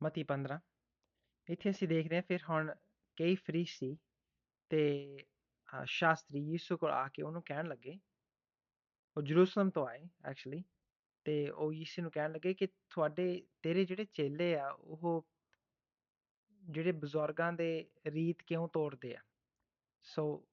ਮਤੀ 15 ਇੱਥੇ ਅਸੀਂ ਦੇਖਦੇ ਹਾਂ ਫਿਰ ਹੁਣ ਕਈ ਫਰੀਸੀ ਤੇ ਸ਼ਾਸਤਰੀ ਯਿਸੂ ਕੋਲ ਆ ਕੇ ਉਹਨੂੰ ਕਹਿਣ ਲੱਗੇ ਉਹ ਜਰੂਸਲਮ ਤੋਂ ਆਏ ਐਕਚੁਅਲੀ ਤੇ ਉਹ ਯਿਸੂ ਨੂੰ ਕਹਿਣ ਲੱਗੇ ਕਿ ਤੁਹਾਡੇ ਤੇਰੇ ਜਿਹੜੇ ਚੇਲੇ ਆ ਉਹ ਜਿਹੜੇ ਬਜ਼ੁਰਗਾਂ ਦੇ ਰੀਤ ਕਿਉਂ ਤੋੜਦੇ ਆ ਸੋ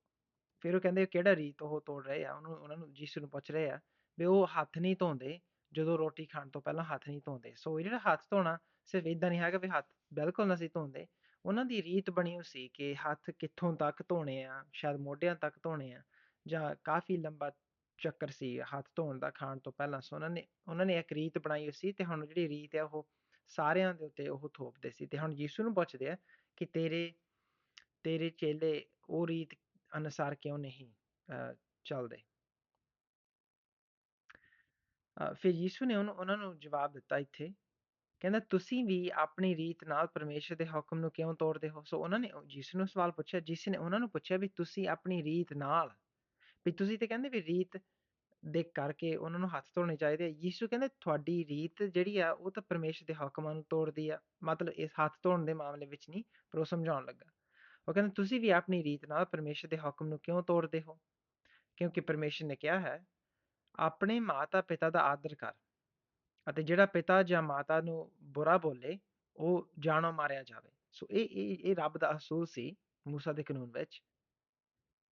ਫਿਰ ਉਹ ਕਹਿੰਦੇ ਕਿਹੜਾ ਰੀਤ ਉਹ ਤੋੜ ਰਹੇ ਆ ਉਹਨੂੰ ਉਹਨਾਂ ਨੂੰ ਯਿਸੂ ਨੂੰ ਪੁੱਛ ਰਹੇ ਆ ਵੀ ਉਹ ਹੱਥ ਨਹੀਂ ਧੋਂਦੇ ਜਦੋਂ ਰੋਟੀ ਖਾਣ ਤੋਂ ਪਹਿਲਾਂ ਹੱਥ ਨਹੀਂ ਧੋਂਦੇ ਸੋ ਇਹ ਜਿਹੜਾ ਹੱਥ ਧੋਣਾ ਸਿਰਫ ਇਦਾਂ ਨਹੀਂ ਹੈਗਾ ਵੀ ਹੱਥ ਬਿਲਕੁਲ ਨਹੀਂ ਧੋਂਦੇ। ਉਹਨਾਂ ਦੀ ਰੀਤ ਬਣੀ ਹੋਈ ਸੀ ਕਿ ਹੱਥ ਕਿੱਥੋਂ ਤੱਕ ਧੋਣੇ ਆ, ਸ਼ਾਇਦ ਮੋਢਿਆਂ ਤੱਕ ਧੋਣੇ ਆ, ਜਾਂ ਕਾਫੀ ਲੰਬਾ ਚੱਕਰ ਸੀ ਹੱਥ ਧੋਣ ਦਾ ਖਾਣ ਤੋਂ ਪਹਿਲਾਂ। ਸੋ ਉਹਨਾਂ ਨੇ ਉਹਨਾਂ ਨੇ ਇੱਕ ਰੀਤ ਬਣਾਈ ਹੋਈ ਸੀ ਤੇ ਹੁਣ ਜਿਹੜੀ ਰੀਤ ਆ ਉਹ ਸਾਰਿਆਂ ਦੇ ਉੱਤੇ ਉਹ ਥੋਪਦੇ ਸੀ। ਤੇ ਹੁਣ ਯਿਸੂ ਨੂੰ ਪੁੱਛਦੇ ਆ ਕਿ ਤੇਰੇ ਤੇਰੇ ਚੇਲੇ ਉਹ ਰੀਤ ਅਨੁਸਾਰ ਕਿਉਂ ਨਹੀਂ, ਅਹ, ਚੱਲਦੇ? ਅਹ, ਫਿਰ ਯਿਸੂ ਨੇ ਉਹਨੂੰ, ਉਹਨਾਂ ਨੂੰ ਜਵਾਬ ਦਿੱਤਾ ਇੱਥੇ ਕਹਿੰਦਾ, ਤੁਸੀਂ ਵੀ ਆਪਣੀ ਰੀਤ ਨਾਲ ਪਰਮੇਸ਼ਰ ਦੇ ਹੁਕਮ ਨੂੰ ਕਿਉਂ ਤੋੜਦੇ ਹੋ? ਸੋ ਉਹਨਾਂ ਨੇ ਉਹ ਨੂੰ ਸਵਾਲ ਪੁੱਛਿਆ, ਜਿਸ ਨੇ ਉਹਨਾਂ ਨੂੰ ਪੁੱਛਿਆ ਵੀ ਤੁਸੀਂ ਆਪਣੀ ਰੀਤ ਨਾਲ, ਵੀ ਤੁਸੀਂ ਤੇ ਕਹਿੰਦੇ ਵੀ ਰੀਤ ਦੇ ਕਰਕੇ ਉਹਨਾਂ ਨੂੰ ਹੱਥ ਧੋਣੇ ਚਾਹੀਦੇ ਆ। ਯਿਸੂ ਕਹਿੰਦੇ, ਤੁਹਾਡੀ ਰੀਤ ਜਿਹੜੀ ਆ, ਉਹ ਤਾਂ ਪਰਮੇਸ਼ਰ ਦੇ ਹੁਕਮਾਂ ਨੂੰ ਤੋੜਦੀ ਆ। ਮਤਲਬ ਇਸ ਹੱਥ ਧੋਣ ਦੇ ਮਾਮਲੇ ਵਿੱਚ ਨਹੀਂ, ਪਰ ਉਹ ਸਮਝਾਉਣ ਲੱਗਾ। ਉਹ ਕਹਿੰਦੇ, ਤੁਸੀਂ ਵੀ ਆਪਣੀ ਰੀਤ ਨਾਲ ਪਰਮੇਸ਼ਰ ਦੇ ਹੁਕਮ ਨੂੰ ਕਿਉਂ ਤੋੜਦੇ ਹੋ? ਕਿਉਂਕਿ ਪਰਮੇਸ਼ਰ ਨੇ ਕਿਹਾ ਹੈ, ਆਪਣੇ ਮਾਤਾ ਪਿਤਾ ਦਾ ਆਦਰ ਕਰ। ਅਤੇ ਜਿਹੜਾ ਪਿਤਾ ਜਾਂ ਮਾਤਾ ਨੂੰ ਬੁਰਾ ਬੋਲੇ, ਉਹ ਜਾਨੋਂ ਮਾਰਿਆ ਜਾਵੇ। ਸੋ ਇਹ ਇਹ ਇਹ ਰੱਬ ਦਾ ਅਸੂਲ ਸੀ ਮੂਸਾ ਦੇ ਕਾਨੂੰਨ ਵਿੱਚ।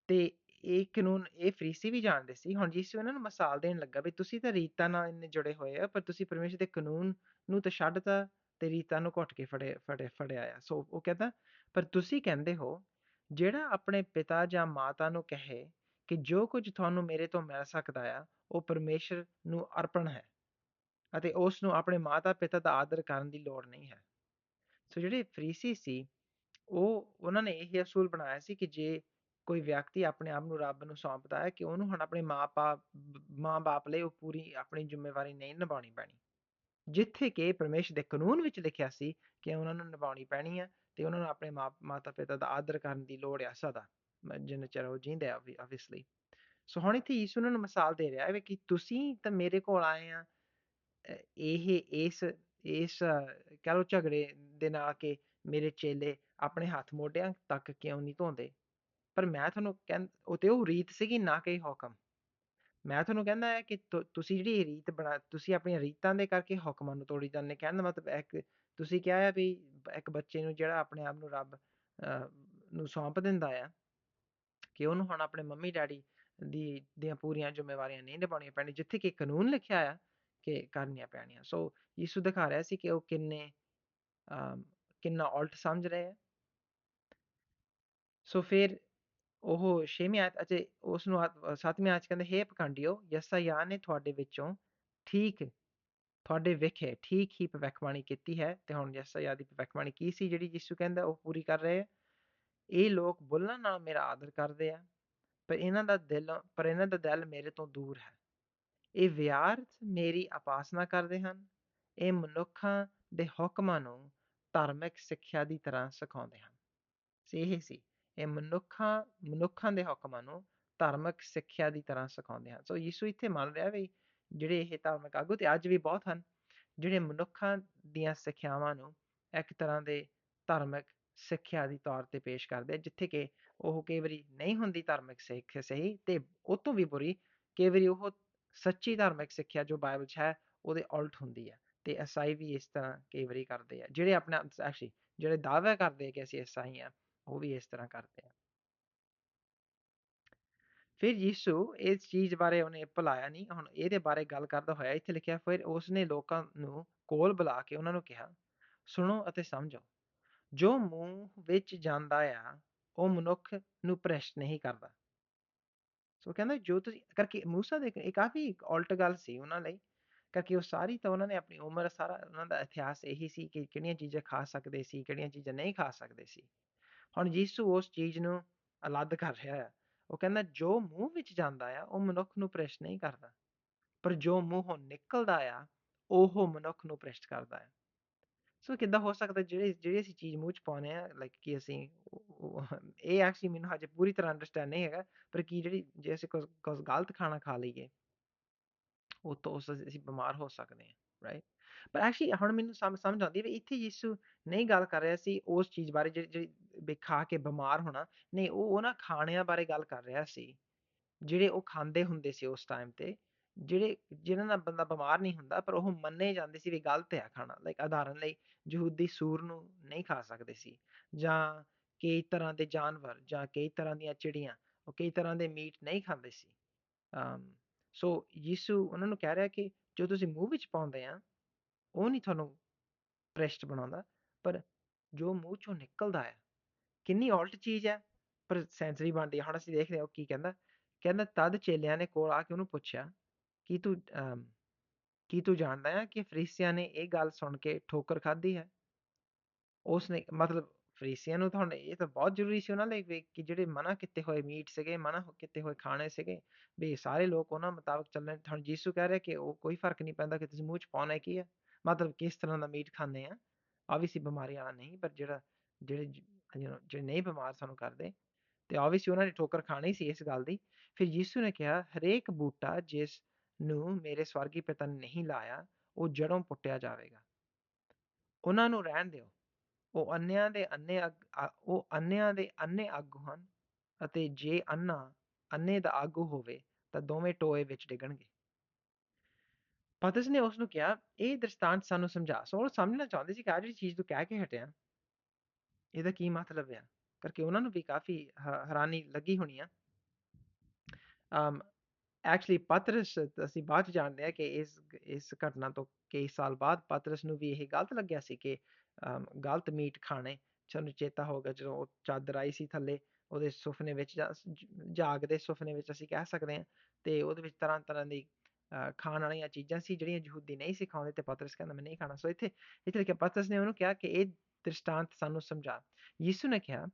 ਤੇ ਇਹ ਕਾਨੂੰਨ, ਇਹ ਫਰੀਸੀ ਵੀ ਜਾਣਦੇ ਸੀ। ਹੁਣ ਯਿਸੂ ਇਹਨਾਂ ਨੂੰ ਮਿਸਾਲ ਦੇਣ ਲੱਗਾ ਵੀ ਤੁਸੀਂ ਤਾਂ ਰੀਤਾਂ ਨਾਲ ਇੰਨੇ ਜੁੜੇ ਹੋਏ ਆ ਪਰ ਤੁਸੀਂ ਪਰਮੇਸ਼ਰ ਦੇ ਕਾਨੂੰਨ ਨੂੰ ਤਾਂ ਛੱਡਤਾ ਤੇ ਰੀਤਾਂ ਨੂੰ ਘੁੱਟ ਕੇ ਫੜੇ ਫੜੇ, ਫੜਿਆ ਆ। ਸੋ ਉਹ ਕਹਿੰਦਾ, ਪਰ ਤੁਸੀਂ ਕਹਿੰਦੇ ਹੋ, ਜਿਹੜਾ ਆਪਣੇ ਪਿਤਾ ਜਾਂ ਮਾਤਾ ਨੂੰ ਕਹੇ ਕਿ ਜੋ ਕੁਝ ਤੁਹਾਨੂੰ ਮੇਰੇ ਤੋਂ ਮਿਲ ਸਕਦਾ ਆ, ਉਹ ਪਰਮੇਸ਼ਰ ਨੂੰ ਅਰਪਣ ਹੈ। ਅਤੇ ਉਸ ਨੂੰ ਆਪਣੇ ਮਾਤਾ ਪਿਤਾ ਦਾ ਆਦਰ ਕਰਨ ਦੀ ਲੋੜ ਨਹੀਂ ਹੈ। ਸੋ ਜਿਹੜੇ ਫਰੀਸੀ ਸੀ, ਉਹ, ਉਹਨਾਂ ਨੇ ਇਹ ਅਸੂਲ ਬਣਾਇਆ ਸੀ ਕਿ ਜੇ ਕੋਈ ਵਿਅਕਤੀ ਆਪਣੇ ਆਪ ਨੂੰ ਰੱਬ ਨੂੰ ਸੌਂਪਦਾ ਹੈ, ਕਿ ਉਹਨੂੰ ਹੁਣ ਆਪਣੇ ਮਾਪਾ, ਮਾਂ-ਬਾਪ ਲਈ ਉਹ ਪੂਰੀ ਆਪਣੀ ਜ਼ਿੰਮੇਵਾਰੀ ਨਹੀਂ ਨਿਭਾਉਣੀ ਪੈਣੀ। ਜਿੱਥੇ ਕਿ ਪਰਮੇਸ਼ਰ ਦੇ ਕਾਨੂੰਨ ਵਿੱਚ ਲਿਖਿਆ ਸੀ ਕਿ ਉਹਨਾਂ ਨੂੰ ਨਿਭਾਉਣੀ ਪੈਣੀ ਹੈ ਤੇ ਉਹਨਾਂ ਨੂੰ ਆਪਣੇ ਮਾਤਾ ਪਿਤਾ ਦਾ ਆਦਰ ਕਰਨ ਦੀ ਲੋੜ ਹੈ ਸਦਾ ਜਿੰਨਾ ਚਿਰ ਉਹ ਜਿੰਦੇ ਆ ਆਬਵੀਅਸਲੀ ਸੋ ਹੁਣ ਇੱਥੇ ਯਿਸੂ ਉਹਨਾਂ ਨੂੰ ਮਿਸਾਲ ਦੇ ਰਿਹਾ ਹੈ ਕਿ ਤੁਸੀਂ ਤਾਂ ਮੇਰੇ ਕੋਲ ਆਏ ਆ ਇਹ, ਇਸ ਇਸ ਕਹ ਲਓ ਝਗੜੇ ਦੇ ਨਾਲ ਕੇ ਮੇਰੇ ਚੇਲੇ ਆਪਣੇ ਹੱਥ ਮੋਢਿਆਂ ਤੱਕ ਕਿਉਂ ਨਹੀਂ ਧੋਂਦੇ? ਪਰ ਮੈਂ ਤੁਹਾਨੂੰ ਕਹਿੰ, ਉਹ ਤੇ ਉਹ ਰੀਤ ਸੀਗੀ ਨਾ ਕਿ ਹੁਕਮ। ਮੈਂ ਤੁਹਾਨੂੰ ਕਹਿੰਦਾ ਹੈ ਕਿ ਤੁਸੀਂ ਜਿਹੜੀ ਰੀਤ ਬਣਾ, ਤੁਸੀਂ ਆਪਣੀਆਂ ਰੀਤਾਂ ਦੇ ਕਰਕੇ ਹੁਕਮਾਂ ਨੂੰ ਤੋੜੀ ਜਾਂਦੇ ਕਹਿਣ ਦਾ ਮਤਲਬ ਇੱਕ, ਤੁਸੀਂ ਕਿਹਾ ਹੈ ਵੀ ਇੱਕ ਬੱਚੇ ਨੂੰ ਜਿਹੜਾ ਆਪਣੇ ਆਪ ਨੂੰ ਰੱਬ ਨੂੰ ਸੌਂਪ ਦਿੰਦਾ ਆ ਕਿ ਉਹਨੂੰ ਹੁਣ ਆਪਣੇ ਮੰਮੀ ਡੈਡੀ ਦੀ, ਦੀਆਂ ਪੂਰੀਆਂ ਜ਼ਿੰਮੇਵਾਰੀਆਂ ਨਹੀਂ ਨਿਭਾਉਣੀਆਂ ਪੈਣੀਆਂ। ਜਿੱਥੇ ਕਿ ਕਾਨੂੰਨ ਲਿਖਿਆ ਆ ਕਿ ਕਰਨੀਆਂ ਪੈਣੀਆਂ। ਸੋ ਯਿਸੂ ਦਿਖਾ ਰਿਹਾ ਸੀ ਕਿ ਉਹ ਕਿੰਨੇ ਕਿੰਨਾ ਉਲਟ ਸਮਝ ਰਹੇ ਹੈ ਸੋ ਫਿਰ ਉਹ ਛੇਵੀਂ ਆਇਤ ਅਤੇ ਉਸ ਨੂੰ ਸੱਤਵੀਂ ਆਇਤ ਕਹਿੰਦੇ, ਹੈ ਪਖੰਡੀਓ, ਯਸਾਇਆ ਨੇ ਤੁਹਾਡੇ ਵਿੱਚੋਂ ਠੀਕ, ਤੁਹਾਡੇ ਵਿਖੇ ਠੀਕ ਹੀ ਭਵਿੱਖਬਾਣੀ ਕੀਤੀ ਹੈ ਤੇ ਹੁਣ ਯਸਾਇਆ ਦੀ ਭਵਿੱਖਬਾਣੀ ਕੀ ਸੀ ਜਿਹੜੀ ਯਿਸੂ ਕਹਿੰਦਾ, ਉਹ ਪੂਰੀ ਕਰ ਰਹੇ ਹੈ ਇਹ ਲੋਕ ਬੋਲਣ ਨਾਲ ਮੇਰਾ ਆਦਰ ਕਰਦੇ ਆ, ਪਰ ਇਹਨਾਂ ਦਾ ਦਿਲ, ਪਰ ਇਹਨਾਂ ਦਾ ਦਿਲ ਮੇਰੇ ਤੋਂ ਦੂਰ ਹੈ। ਇਹ ਵਿਅਰਥ ਮੇਰੀ ਉਪਾਸਨਾ ਕਰਦੇ ਹਨ। ਇਹ ਮਨੁੱਖਾਂ ਦੇ ਹੁਕਮਾਂ ਨੂੰ ਧਾਰਮਿਕ ਸਿੱਖਿਆ ਦੀ ਤਰ੍ਹਾਂ ਸਿਖਾਉਂਦੇ ਹਨ। ਇਹ ਸੀ, ਇਹ ਮਨੁੱਖਾਂ ਮਨੁੱਖਾਂ ਦੇ ਹੁਕਮਾਂ ਨੂੰ ਧਾਰਮਿਕ ਸਿੱਖਿਆ ਦੀ ਤਰ੍ਹਾਂ ਸਿਖਾਉਂਦੇ ਹਨ। ਸੋ ਯਿਸੂ ਇੱਥੇ ਮੰਨ ਰਿਹਾ ਵੀ ਜਿਹੜੇ ਇਹ ਧਾਰਮਿਕ ਆਗੂ ਤੇ ਅੱਜ ਵੀ ਬਹੁਤ ਹਨ, ਜਿਹੜੇ ਮਨੁੱਖਾਂ ਦੀਆਂ ਸਿੱਖਿਆਵਾਂ ਨੂੰ ਇੱਕ ਤਰ੍ਹਾਂ ਦੇ ਧਾਰਮਿਕ ਸਿੱਖਿਆ ਦੀ ਤੌਰ ਤੇ ਪੇਸ਼ ਕਰਦੇ ਜਿੱਥੇ ਕਿ ਉਹ ਕਈ ਵਾਰੀ ਨਹੀਂ ਹੁੰਦੀ ਧਾਰਮਿਕ ਸਿੱਖ ਸਹੀ ਤੇ ਉਹ ਤੋਂ ਵੀ ਬੁਰੀ, ਕਈ ਵਾਰੀ ਉਹ ਸੱਚੀ ਧਾਰਮਿਕ ਸਿੱਖਿਆ ਜੋ ਬਾਈਬਲ 'ਚ ਹੈ, ਉਹਦੇ ਉਲਟ ਹੁੰਦੀ ਹੈ ਤੇ ਈਸਾਈ ਵੀ ਇਸ ਤਰ੍ਹਾਂ ਕਈ ਵਾਰੀ ਕਰਦੇ ਆ, ਜਿਹੜੇ ਆਪਣੇ ਐਕਚੁਅਲੀ ਜਿਹੜੇ ਦਾਅਵਾ ਕਰਦੇ ਆ ਕਿ ਅਸੀਂ ਈਸਾਈ ਆ ਉਹ ਵੀ ਇਸ ਤਰ੍ਹਾਂ ਕਰਦੇ ਆ। ਫਿਰ ਯਿਸੂ ਇਸ ਚੀਜ਼ ਬਾਰੇ ਉਹਨੇ ਭੁਲਾਇਆ ਨਹੀਂ, ਹੁਣ ਇਹਦੇ ਬਾਰੇ ਗੱਲ ਕਰਦਾ ਹੋਇਆ, ਇੱਥੇ ਲਿਖਿਆ, ਫਿਰ ਉਸਨੇ ਲੋਕਾਂ ਨੂੰ ਕੋਲ ਬੁਲਾ ਕੇ ਉਹਨਾਂ ਨੂੰ ਕਿਹਾ, ਸੁਣੋ ਅਤੇ ਸਮਝੋ, ਜੋ ਮੂੰਹ ਵਿੱਚ ਜਾਂਦਾ ਆ, ਉਹ ਮਨੁੱਖ ਨੂੰ ਭ੍ਰਿਸ਼ਟ ਨਹੀਂ ਕਰਦਾ ਸੋ ਕਹਿੰਦਾ ਜੋ ਤੁਸੀਂ ਕਰਕੇ ਮੂਸਾ ਦੇ ਇਹ ਕਾਫੀ ਉਲਟ ਗੱਲ ਸੀ ਉਹਨਾਂ ਲਈ, ਕਰਕੇ ਉਹ ਸਾਰੀ ਤਾਂ ਉਹਨਾਂ ਨੇ ਆਪਣੀ ਉਮਰ ਸਾਰਾ ਉਹਨਾਂ ਦਾ ਇਤਿਹਾਸ ਇਹੀ ਸੀ ਕਿ ਕਿਹੜੀਆਂ ਚੀਜ਼ਾਂ ਖਾ ਸਕਦੇ ਸੀ, ਕਿਹੜੀਆਂ ਚੀਜ਼ਾਂ ਨਹੀਂ ਖਾ ਸਕਦੇ ਸੀ। ਹੁਣ ਯਿਸੂ ਉਸ ਚੀਜ਼ ਨੂੰ ਅਲੱਗ ਕਰ ਰਿਹਾ ਹੈ ਉਹ ਕਹਿੰਦਾ ਜੋ ਮੂੰਹ ਵਿੱਚ ਜਾਂਦਾ ਆ, ਉਹ ਮਨੁੱਖ ਨੂੰ ਭ੍ਰਿਸ਼ਟ ਨਹੀਂ ਕਰਦਾ। ਪਰ ਜੋ ਮੂੰਹੋਂ ਨਿਕਲਦਾ ਆ, ਉਹ ਮਨੁੱਖ ਨੂੰ ਭ੍ਰਿਸ਼ਟ ਕਰਦਾ ਹੈ ਸੋ ਕਿੱਦਾਂ ਹੋ ਸਕਦਾ ਜਿਹੜੇ ਜਿਹੜੀ ਅਸੀਂ ਚੀਜ਼ ਮੂੰਹ ਚ ਪਾਉਨੇ ਆ ਲਾਈਕ ਕਿ ਅਸੀਂ ਇਹ ਐਕਚੁਅਲੀ ਮੈਨੂੰ ਹਜੇ ਪੂਰੀ ਤਰ੍ਹਾਂ ਅੰਡਰਸਟੈਂਡ ਨਹੀਂ ਹੈਗਾ ਪਰ ਕੀ ਜਿਹੜੀ ਜੇ ਅਸੀਂ ਕੁਝ ਕੁਝ ਗਲਤ ਖਾਣਾ ਖਾ ਲਈਏ ਉਹ ਤੋਂ ਉਸ ਅਸੀਂ ਬਿਮਾਰ ਹੋ ਸਕਦੇ ਹਾਂ ਰਾਈਟ ਪਰ ਐਕਚੁਅਲੀ ਹੁਣ ਮੈਨੂੰ ਸਮਝ ਆਉਂਦੀ ਹੈ ਵੀ ਇੱਥੇ ਯਿਸੂ ਨਹੀਂ ਗੱਲ ਕਰ ਰਿਹਾ ਸੀ ਉਸ ਚੀਜ਼ ਬਾਰੇ ਜਿਹੜੀ ਜਿਹੜੀ ਵੀ ਖਾ ਕੇ ਬਿਮਾਰ ਹੋਣਾ ਨਹੀਂ ਉਹ ਉਹਨਾਂ ਖਾਣਿਆਂ ਬਾਰੇ ਗੱਲ ਕਰ ਰਿਹਾ ਸੀ ਜਿਹੜੇ ਉਹ ਖਾਂਦੇ ਹੁੰਦੇ ਸੀ ਉਸ ਟਾਈਮ ਤੇ ਜਿਹੜੇ, ਜਿਹਨਾਂ ਨਾਲ ਬੰਦਾ ਬਿਮਾਰ ਨਹੀਂ ਹੁੰਦਾ, ਪਰ ਉਹ ਮੰਨੇ ਜਾਂਦੇ ਸੀ ਵੀ ਗਲਤ ਹੈ ਖਾਣਾ ਲਾਈਕ ਉਦਾਹਰਨ ਲਈ ਯਹੂਦੀ ਸੂਰ ਨੂੰ ਨਹੀਂ ਖਾ ਸਕਦੇ ਸੀ, ਜਾਂ ਕਈ ਤਰ੍ਹਾਂ ਦੇ ਜਾਨਵਰ, ਜਾਂ ਕਈ ਤਰ੍ਹਾਂ ਦੀਆਂ ਚਿੜੀਆਂ, ਉਹ ਕਈ ਤਰ੍ਹਾਂ ਦੇ ਮੀਟ ਨਹੀਂ ਖਾਂਦੇ ਸੀ। ਅਮ, ਸੋ ਯਿਸੂ ਉਹਨਾਂ ਨੂੰ ਕਹਿ ਰਿਹਾ ਕਿ ਜੋ ਤੁਸੀਂ ਮੂੰਹ ਵਿੱਚ ਪਾਉਂਦੇ ਆ, ਉਹ ਨਹੀਂ ਤੁਹਾਨੂੰ ਭ੍ਰਿਸ਼ਟ ਬਣਾਉਂਦਾ, ਪਰ ਜੋ ਮੂੰਹ ਚੋਂ ਨਿਕਲਦਾ ਹੈ ਕਿੰਨੀ ਉਲਟ ਚੀਜ਼ ਹੈ, ਪਰ ਸੈਂਸਰੀ ਬਣਦੀ ਹੁਣ ਅਸੀਂ ਦੇਖਦੇ ਹਾਂ ਉਹ ਕੀ ਕਹਿੰਦਾ ਕਹਿੰਦਾ ਤਦ ਚੇਲਿਆਂ ਨੇ ਕੋਲ ਆ ਕੇ ਉਹਨੂੰ ਪੁੱਛਿਆ ਕੀ ਤੂੰ, ਅਹ, ਕੀ ਤੂੰ ਜਾਣਦਾ ਹੈ ਕਿ ਫਰੀਸੀਆਂ ਨੇ ਇਹ ਗੱਲ ਸੁਣ ਕੇ ਠੋਕਰ ਖਾਧੀ ਹੈ? ਉਸਨੇ ਮਤਲਬ ਫਰੀਸੀਆਂ ਨੂੰ ਤਾਂ ਹੁਣ ਇਹ ਤਾਂ ਬਹੁਤ ਜ਼ਰੂਰੀ ਸੀ ਉਹਨਾਂ ਲਈ ਵੀ ਕਿ ਜਿਹੜੇ ਮਨਾ ਕੀਤੇ ਹੋਏ ਮੀਟ ਸੀਗੇ, ਮਨਾ ਕੀਤੇ ਹੋਏ ਖਾਣੇ ਸੀਗੇ, ਵੀ ਸਾਰੇ ਲੋਕ ਉਹਨਾਂ ਮੁਤਾਬਕ ਚੱਲਣ। ਹੁਣ ਯੀਸ਼ੂ ਕਹਿ ਰਿਹਾ ਕਿ ਉਹ ਕੋਈ ਫ਼ਰਕ ਨਹੀਂ ਪੈਂਦਾ ਕਿ ਤੁਸੀਂ ਮੂੰਹ ਚ ਪਾਉਣਾ ਕੀ ਹੈ? ਮਤਲਬ ਕਿਸ ਤਰ੍ਹਾਂ ਦਾ ਮੀਟ ਖਾਂਦੇ ਆ? ਆਬਵੀਅਸਲੀ ਬਿਮਾਰੀ ਵਾਲਾ ਨਹੀਂ, ਪਰ ਜਿਹੜਾ, ਜਿਹੜੇ ਜਿਹੜੇ ਨਹੀਂ ਬਿਮਾਰ ਸਾਨੂੰ ਕਰਦੇ, ਤੇ ਆਬਵੀਅਸਲੀ ਉਹਨਾਂ ਨੇ ਠੋਕਰ ਖਾਣੀ ਸੀ ਇਸ ਗੱਲ ਦੀ। ਫਿਰ ਯੀਸ਼ੂ ਨੇ ਕਿਹਾ, ਹਰੇਕ ਬੂਟਾ ਜਿਸ ਨੂੰ ਮੇਰੇ ਸਵਰਗੀ ਪਿਤਾ ਨੇ ਨਹੀਂ ਲਾਇਆ, ਉਹ ਜੜੋਂ ਪੁੱਟਿਆ ਜਾਵੇਗਾ। ਉਹਨਾਂ ਨੂੰ ਰਹਿਣ ਦਿਓ। ਉਹ ਅੰਨਿਆਂ ਦੇ ਅੰਨੇ ਉਹ ਅੰਨਿਆਂ ਦੇ ਅੰਨੇ ਆਗੂ ਹਨ ਅਤੇ ਜੇ ਅੰਨਾ ਅੰਨੇ ਦਾ ਆਗੂ ਹੋਵੇ ਤਾਂ ਦੋਵੇਂ ਟੋਏ ਵਿੱਚ ਡਿੱਗਣਗੇ। ਪਤਸ ਨੇ ਉਸ ਨੂੰ ਕਿਹਾ, ਇਹ ਦ੍ਰਿਸ਼ਟਾਂਤ ਸਾਨੂੰ ਸਮਝਾ। ਸੋ ਉਹ ਸਮਝਣਾ ਚਾਹੁੰਦੇ ਸੀ ਕਿ ਆ ਜਿਹੜੀ ਚੀਜ਼ ਤੂੰ ਕਹਿ ਕੇ ਹਟਿਆ, ਇਹਦਾ ਕੀ ਮਤਲਬ ਹੈ ਕਰਕੇ ਉਹਨਾਂ ਨੂੰ ਵੀ ਕਾਫੀ ਹੈਰਾਨੀ ਲੱਗੀ ਹੋਣੀ ਆ। ਐਕਚੁਅਲੀ ਪਤਰਸ ਅਸੀਂ ਬਾਅਦ 'ਚ ਜਾਣਦੇ ਹਾਂ ਕਿ ਇਸ ਇਸ ਘਟਨਾ ਤੋਂ ਕਈ ਸਾਲ ਬਾਅਦ ਪਤਰਸ ਨੂੰ ਵੀ ਇਹ ਗਲਤ ਲੱਗਿਆ ਸੀ ਕਿ ਅਮ, ਗਲਤ ਮੀਟ ਖਾਣੇ ਸਾਨੂੰ ਚੇਤਾ ਹੋਗਾ ਜਦੋਂ ਉਹ ਚਾਦਰ ਆਈ ਸੀ ਥੱਲੇ ਉਹਦੇ ਸੁਪਨੇ ਵਿੱਚ ਜਾਂ ਜ- ਜਾਗਦੇ ਸੁਪਨੇ ਵਿੱਚ ਅਸੀਂ ਕਹਿ ਸਕਦੇ ਹਾਂ ਤੇ ਉਹਦੇ ਵਿੱਚ ਤਰ੍ਹਾਂ ਤਰ੍ਹਾਂ ਦੀ ਅਹ, ਖਾਣ ਵਾਲੀਆਂ ਚੀਜ਼ਾਂ ਸੀ ਜਿਹੜੀਆਂ ਯਹੂਦੀ ਨਹੀਂ ਸੀ ਖਾਂਦੇ ਤੇ ਪਤਰਸ ਕਹਿੰਦਾ ਮੈਂ ਨਹੀਂ ਖਾਣਾ। ਸੋ ਇੱਥੇ ਇੱਥੇ ਲਿਖਿਆ ਪਤਰਸ ਨੇ ਉਹਨੂੰ ਕਿਹਾ ਕਿ ਇਹ ਦ੍ਰਿਸ਼ਟਾਂਤ ਸਾਨੂੰ ਸਮਝਾ। ਯਿਸੂ ਨੇ ਕਿਹਾ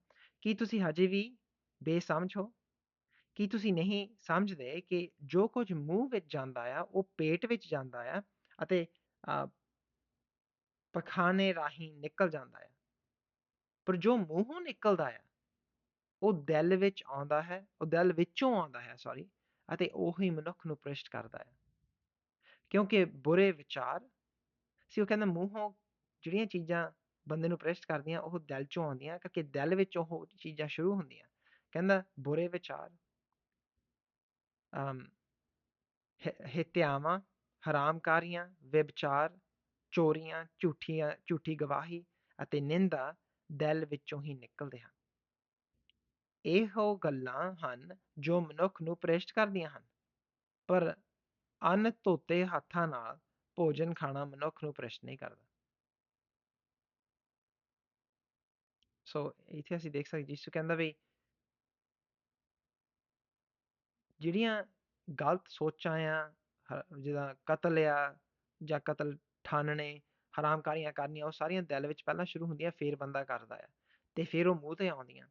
ਕੀ ਤੁਸੀਂ ਹਜੇ ਵੀ ਬੇਸਮਝ ਹੋ ਕੀ ਤੁਸੀਂ ਨਹੀਂ ਸਮਝਦੇ ਕਿ ਜੋ ਕੁਝ ਮੂੰਹ ਵਿੱਚ ਜਾਂਦਾ ਆ ਉਹ ਪੇਟ ਵਿੱਚ ਜਾਂਦਾ ਆ ਅਤੇ ਅਹ, ਪਖਾਨੇ ਰਾਹੀਂ ਨਿਕਲ ਜਾਂਦਾ ਆ? ਪਰ ਜੋ ਮੂੰਹੋਂ ਨਿਕਲਦਾ ਆ ਉਹ ਦਿਲ ਵਿੱਚ ਆਉਂਦਾ ਹੈ ਉਹ ਦਿਲ ਵਿੱਚੋਂ ਆਉਂਦਾ ਹੈ ਸੌਰੀ ਅਤੇ ਉਹੀ ਮਨੁੱਖ ਨੂੰ ਪ੍ਰਸ਼ਟ ਕਰਦਾ ਹੈ ਕਿਉਂਕਿ ਬੁਰੇ ਵਿਚਾਰ ਸੀ ਉਹ ਕਹਿੰਦਾ ਮੂੰਹੋਂ ਜਿਹੜੀਆਂ ਚੀਜ਼ਾਂ ਬੰਦੇ ਨੂੰ ਭ੍ਰਿਸ਼ਟ ਕਰਦੀਆਂ ਉਹ ਦਿਲ ਚੋਂ ਆਉਂਦੀਆਂ ਕਿਉਂਕਿ ਦਿਲ ਵਿੱਚ ਉਹ ਚੀਜ਼ਾਂ ਸ਼ੁਰੂ ਹੁੰਦੀਆਂ। ਕਹਿੰਦਾ ਬੁਰੇ ਵਿਚਾਰ ਹਿੱਤਿਆਵਾਂ ਹਰਾਮਕਾਰੀਆਂ ਵਿਭਚਾਰ ਚੋਰੀਆਂ ਝੂਠੀਆਂ ਝੂਠੀ ਗਵਾਹੀ ਅਤੇ ਨਿੰਦਾ ਦਿਲ ਵਿੱਚੋਂ ਹੀ ਨਿਕਲਦੇ ਹਨ ਇਹੋ ਗੱਲਾਂ ਹਨ ਜੋ ਮਨੁੱਖ ਨੂੰ ਭ੍ਰਿਸ਼ਟ ਕਰਦੀਆਂ ਹਨ ਪਰ ਅਨ ਧੋਤੇ ਹੱਥਾਂ ਨਾਲ ਭੋਜਨ ਖਾਣਾ ਮਨੁੱਖ ਨੂੰ ਭ੍ਰਿਸ਼ਟ ਨਹੀਂ ਕਰਦਾ ਸੋ ਇੱਥੇ ਅਸੀਂ ਦੇਖ ਸਕਦੇ ਯਿਸੂ ਕਹਿੰਦਾ ਵੀ ਜਿਹੜੀਆਂ ਗਲਤ ਸੋਚਾਂ ਆ, ਹ- ਜਿੱਦਾਂ ਕਤਲ ਆ ਜਾਂ ਕਤਲ ਠਾਣਨੇ ਹਰਾਮਕਾਰੀਆਂ ਕਰਨੀਆਂ, ਉਹ ਸਾਰੀਆਂ ਦਿਲ ਵਿੱਚ ਪਹਿਲਾਂ ਸ਼ੁਰੂ ਹੁੰਦੀਆਂ, ਫਿਰ ਬੰਦਾ ਕਰਦਾ ਆ ਤੇ ਫਿਰ ਉਹ ਮੂੰਹ ਤੇ ਆਉਂਦੀਆਂ।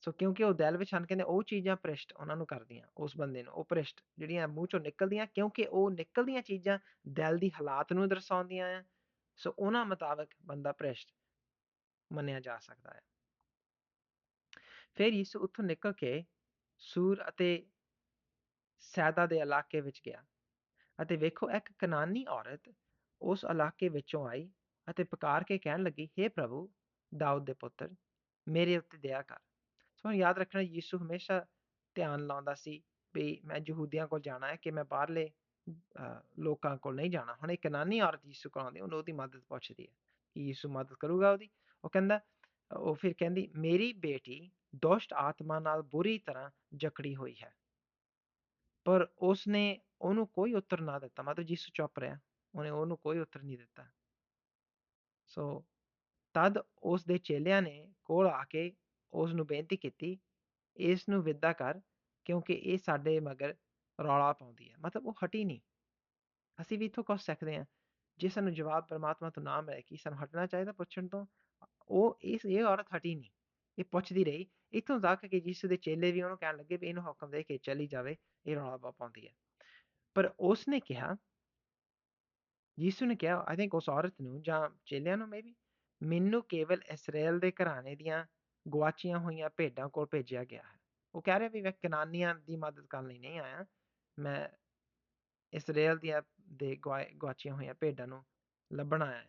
ਸੋ ਕਿਉਂਕਿ ਉਹ ਦਿਲ ਵਿੱਚ ਹਨ ਕਹਿੰਦੇ ਉਹ ਚੀਜ਼ਾਂ ਭ੍ਰਿਸ਼ਟ ਉਹਨਾਂ ਨੂੰ ਕਰਦੀਆਂ, ਉਸ ਬੰਦੇ ਨੂੰ, ਉਹ ਭ੍ਰਿਸ਼ਟ ਜਿਹੜੀਆਂ ਮੂੰਹ ਚੋਂ ਨਿਕਲਦੀਆਂ, ਕਿਉਂਕਿ ਉਹ ਨਿਕਲਦੀਆਂ ਚੀਜ਼ਾਂ ਦਿਲ ਦੀ ਹਾਲਾਤ ਨੂੰ ਦਰਸਾਉਂਦੀਆਂ ਆ, ਸੋ ਉਹਨਾਂ ਮੁਤਾਬਕ ਬੰਦਾ ਭ੍ਰਿਸ਼ਟ ਮੰਨਿਆ ਜਾ ਸਕਦਾ ਹੈ ਫਿਰ ਯਿਸੂ ਉੱਥੋਂ ਨਿਕਲ ਕੇ ਸੂਰ ਅਤੇ ਸੈਦਾ ਦੇ ਇਲਾਕੇ ਵਿੱਚ ਗਿਆ ਅਤੇ ਵੇਖੋ ਇੱਕ ਕਨਾਨੀ ਔਰਤ ਉਸ ਇਲਾਕੇ ਵਿੱਚੋਂ ਆਈ ਅਤੇ ਪੁਕਾਰ ਕੇ ਕਹਿਣ ਲੱਗੀ हे ਪ੍ਰਭੂ ਦਾਊਦ ਦੇ ਪੁੱਤਰ ਮੇਰੇ ਉੱਤੇ ਦਇਆ ਕਰ। ਸੋ ਯਾਦ ਰੱਖਣਾ ਯਿਸੂ ਹਮੇਸ਼ਾ ਧਿਆਨ ਲਾਉਂਦਾ ਸੀ ਵੀ ਮੈਂ ਯਹੂਦੀਆਂ ਕੋਲ ਜਾਣਾ ਹੈ ਕਿ ਮੈਂ ਬਾਹਰਲੇ ਅਹ, ਲੋਕਾਂ ਕੋਲ ਨਹੀਂ ਜਾਣਾ। ਹੁਣ ਇੱਕ ਕਨਾਨੀ ਔਰਤ ਯਿਸੂ ਕੋਲ ਆਉਂਦੀ ਉਹਨੂੰ ਉਹਦੀ ਮਦਦ ਪੁੱਛਦੀ ਹੈ ਕਿ ਯਿਸੂ ਮਦਦ ਕਰੂਗਾ ਉਹਦੀ। ਉਹ ਕਹਿੰਦਾ ਉਹ ਫਿਰ ਕਹਿੰਦੀ ਮੇਰੀ ਬੇਟੀ ਦੁਸ਼ਟ ਆਤਮਾ ਨਾਲ ਬੁਰੀ ਤਰ੍ਹਾਂ ਜਕੜੀ ਹੋਈ ਹੈ। ਪਰ ਉਸਨੇ ਉਹਨੂੰ ਕੋਈ ਉੱਤਰ ਨਾ ਦਿੱਤਾ ਮਤਲਬ ਯਿਸੂ ਚੁੱਪ ਰਿਹਾ ਉਹਨੇ ਉਹਨੂੰ ਕੋਈ ਉੱਤਰ ਨਹੀਂ ਦਿੱਤਾ ਸੋ ਤਦ ਉਸ ਦੇ ਚੇਲਿਆਂ ਨੇ ਕੋਲ ਆ ਕੇ ਉਸ ਨੂੰ ਬੇਨਤੀ ਕੀਤੀ ਇਸ ਨੂੰ ਵਿਦਾ ਕਰ ਕਿਉਂਕਿ ਇਹ ਸਾਡੇ ਮਗਰ ਰੌਲਾ ਪਾਉਂਦੀ ਹੈ ਮਤਲਬ ਉਹ ਹਟੀ ਨਹੀਂ ਅਸੀਂ ਵੀ ਇੱਥੋਂ ਕੁਝ ਸਕਦੇ ਹਾਂ ਜੇ ਸਾਨੂੰ ਜਵਾਬ ਪਰਮਾਤਮਾ ਤੋਂ ਨਾ ਮਿਲੇ ਕਿ ਸਾਨੂੰ ਹਟਣਾ ਚਾਹੀਦਾ ਪੁੱਛਣ ਤੋਂ ਉਹ ਇਸ ਇਹ ਔਰਤ ਹਟੀ ਨਹੀਂ ਇਹ ਪੁੱਛਦੀ ਰਹੀ ਇੱਥੋਂ ਤੱਕ ਕਿ ਯਿਸੂ ਦੇ ਚੇਲੇ ਵੀ ਉਹਨੂੰ ਕਹਿਣ ਲੱਗੇ ਵੀ ਇਹਨੂੰ ਹੁਕਮ ਦੇ ਕੇ ਚਲੀ ਜਾਵੇ ਇਹ ਰੌਲਾ ਪਾ ਪਾਉਂਦੀ ਹੈ ਪਰ ਉਸ ਨੇ ਕਿਹਾ ਯਿਸੂ ਨੇ ਕਿਹਾ ਆਈ ਥਿੰਕ ਉਸ ਔਰਤ ਨੂੰ ਜਾਂ ਚੇਲਿਆਂ ਨੂੰ ਮੇਬੀ ਮੈਨੂੰ ਕੇਵਲ ਇਸਰਾਇਲ ਦੇ ਘਰਾਣੇ ਦੀਆਂ ਗੁਆਚੀਆਂ ਹੋਈਆਂ ਭੇਡਾਂ ਕੋਲ ਭੇਜਿਆ ਗਿਆ ਹੈ ਉਹ ਕਹਿ ਰਿਹਾ ਵੀ ਮੈਂ ਕਨਾਨੀਆਂ ਦੀ ਮਦਦ ਕਰਨ ਲਈ ਨਹੀਂ ਆਇਆ ਮੈਂ ਇਸਰਾਇਲ ਦੀਆਂ ਦੇ ਗੁਆਏ ਗੁਆਚੀਆਂ ਹੋਈਆਂ ਭੇਡਾਂ ਨੂੰ ਲੱਭਣ ਆਇਆ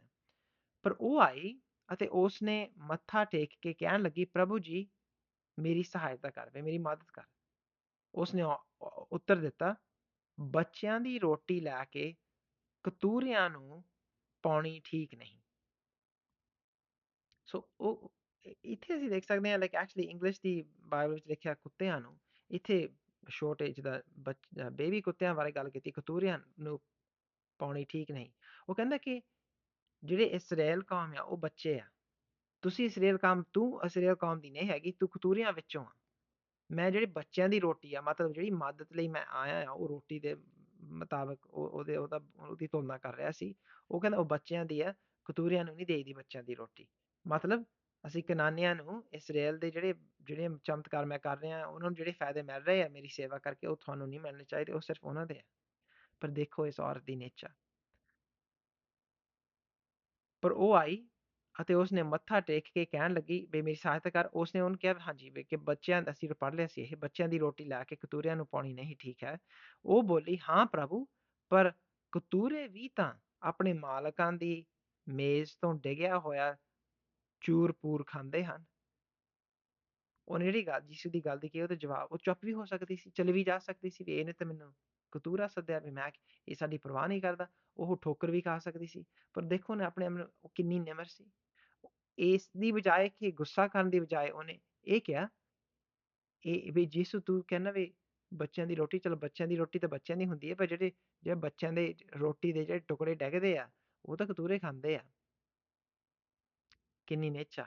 ਪਰ ਉਹ ਆਈ ਅਤੇ ਉਸ ਨੇ ਮੱਥਾ ਟੇਕ ਕੇ ਕਹਿਣ ਲੱਗੀ, ਪ੍ਰਭੂ ਜੀ, ਮੇਰੀ ਸਹਾਇਤਾ ਕਰ, ਵੇ ਮੇਰੀ ਮਦਦ ਕਰ। ਉਸ ਨੇ ਉੱਤਰ ਦਿੱਤਾ, ਬੱਚਿਆਂ ਦੀ ਰੋਟੀ ਲੈ ਕੇ ਕਤੂਰਿਆਂ ਨੂੰ ਪਾਉਣੀ ਠੀਕ ਨਹੀਂ। ਸੋ ਉਹ ਇੱਥੇ ਅਸੀਂ ਦੇਖ ਸਕਦੇ ਹਾਂ ਲਾਈਕ ਐਕਚੁਅਲੀ ਇੰਗਲਿਸ਼ ਦੀ ਬਾਈਬਲ ਵਿੱਚ ਲਿਖਿਆ ਕੁੱਤਿਆਂ ਨੂੰ, ਇੱਥੇ ਛੋਟੇ ਜਿਹਦਾ ਬੇਬੀ ਕੁੱਤਿਆਂ ਬਾਰੇ ਗੱਲ ਕੀਤੀ, ਕਤੂਰਿਆਂ ਨੂੰ ਪਾਉਣੀ ਠੀਕ ਨਹੀਂ। ਉਹ ਕਹਿੰਦਾ ਕਿ ਜਿਹੜੇ ਇਸਰਾਇਲ ਕੌਮ ਆ, ਉਹ ਬੱਚੇ ਆ। ਤੁਸੀਂ ਇਸਰਾਇਲ ਕੌਮ, ਤੂੰ ਇਸਰਾਇਲ ਕੌਮ ਦੀ ਨਹੀਂ ਹੈਗੀ, ਤੂੰ ਕਤੂਰਿਆਂ ਵਿੱਚੋਂ ਆ। ਮੈਂ ਜਿਹੜੇ ਬੱਚਿਆਂ ਦੀ ਰੋਟੀ ਆ, ਮਤਲਬ ਜਿਹੜੀ ਮਦਦ ਲਈ ਮੈਂ ਆਇਆ ਆ, ਉਹ ਰੋਟੀ ਦੇ ਮੁਤਾਬਕ ਉਹਦੇ, ਉਹਦਾ, ਉਹਦੀ ਤੁਲਨਾ ਕਰ ਰਿਹਾ ਸੀ, ਉਹ ਕਹਿੰਦਾ ਉਹ ਬੱਚਿਆਂ ਦੀ ਆ, ਕਤੂਰਿਆਂ ਨੂੰ ਨਹੀਂ ਦੇਈਦੀ ਬੱਚਿਆਂ ਦੀ ਰੋਟੀ। ਮਤਲਬ ਅਸੀਂ ਕਨਾਨੀਆਂ ਨੂੰ ਇਸਰਾਇਲ ਦੇ ਜਿਹੜੇ ਜਿਹੜੇ ਚਮਤਕਾਰ ਮੈਂ ਕਰ ਰਿਹਾ, ਉਹਨਾਂ ਨੂੰ ਜਿਹੜੇ ਫਾਇਦੇ ਮਿਲ ਰਹੇ ਆ ਮੇਰੀ ਸੇਵਾ ਕਰਕੇ, ਉਹ ਤੁਹਾਨੂੰ ਨਹੀਂ ਮਿਲਣੇ ਚਾਹੀਦੇ, ਉਹ ਸਿਰਫ ਉਹਨਾਂ ਦੇ ਆ। ਪਰ ਦੇਖੋ ਇਸ ਔਰਤ ਦੀ ਨੇਚਾ ਪਰ ਉਹ ਆਈ ਅਤੇ ਉਸਨੇ ਮੱਥਾ ਟੇਕ ਕੇ ਕਹਿਣ ਲੱਗੀ ਵੀ ਮੇਰੀ ਸਹਾਇਤਾ ਕਰ ਉਸਨੇ ਉਹਨੂੰ ਕਿਹਾ, ਹਾਂਜੀ ਵੀ ਕਿ ਬੱਚਿਆਂ ਦਾ ਅਸੀਂ ਪੜ੍ਹ ਲਿਆ ਸੀ ਇਹ, ਬੱਚਿਆਂ ਦੀ ਰੋਟੀ ਲੈ ਕੇ ਕਤੂਰਿਆਂ ਨੂੰ ਪਾਉਣੀ ਨਹੀਂ ਠੀਕ ਹੈ। ਉਹ ਬੋਲੀ, ਹਾਂ ਪ੍ਰਭੂ, ਪਰ ਕਤੂਰੇ ਵੀ ਤਾਂ ਆਪਣੇ ਮਾਲਕਾਂ ਦੀ ਮੇਜ਼ ਤੋਂ ਡਿੱਗਿਆ ਹੋਇਆ ਚੂਰ ਪੂਰ ਖਾਂਦੇ ਹਨ। ਉਹਨੇ ਜਿਹੜੀ ਗੱਲ ਜਿਸ ਦੀ ਗੱਲ ਦੀ ਕੀ ਉਹਦੇ ਜਵਾਬ, ਉਹ ਚੁੱਪ ਵੀ ਹੋ ਸਕਦੀ ਸੀ, ਚਲੀ ਵੀ ਜਾ ਸਕਦੀ ਸੀ ਵੀ ਇਹਨੇ ਤਾਂ ਮੈਨੂੰ ਕਤੂਰਾ ਸੱਦਿਆ ਵੀ ਮੈਂ ਇਹ ਸਾਡੀ ਪਰਵਾਹ ਨਹੀਂ ਕਰਦਾ, ਉਹ ਠੋਕਰ ਵੀ ਖਾ ਸਕਦੀ ਸੀ। ਪਰ ਦੇਖੋ ਨਾ, ਆਪਣੇ ਉਹ ਕਿੰਨੀ ਨਿਮਰ ਸੀ। ਇਸ ਦੀ ਬਜਾਏ ਕਿ ਗੁੱਸਾ ਕਰਨ ਦੀ ਬਜਾਏ ਉਹਨੇ ਇਹ ਕਿਹਾ, ਇਹ ਵੀ ਜਿਸ ਤੂੰ ਕਹਿੰਦਾ ਵੀ ਬੱਚਿਆਂ ਦੀ ਰੋਟੀ, ਚਲ ਬੱਚਿਆਂ ਦੀ ਰੋਟੀ ਤਾਂ ਬੱਚਿਆਂ ਦੀ ਹੁੰਦੀ ਹੈ, ਪਰ ਜਿਹੜੇ ਜਿਹੜੇ ਬੱਚਿਆਂ ਦੇ ਰੋਟੀ ਦੇ ਜਿਹੜੇ ਟੁਕੜੇ ਡੈਗਦੇ ਆ, ਉਹ ਤਾਂ ਕਤੂਰੇ ਖਾਂਦੇ ਆ। ਕਿੰਨੀ ਨੇਚਾ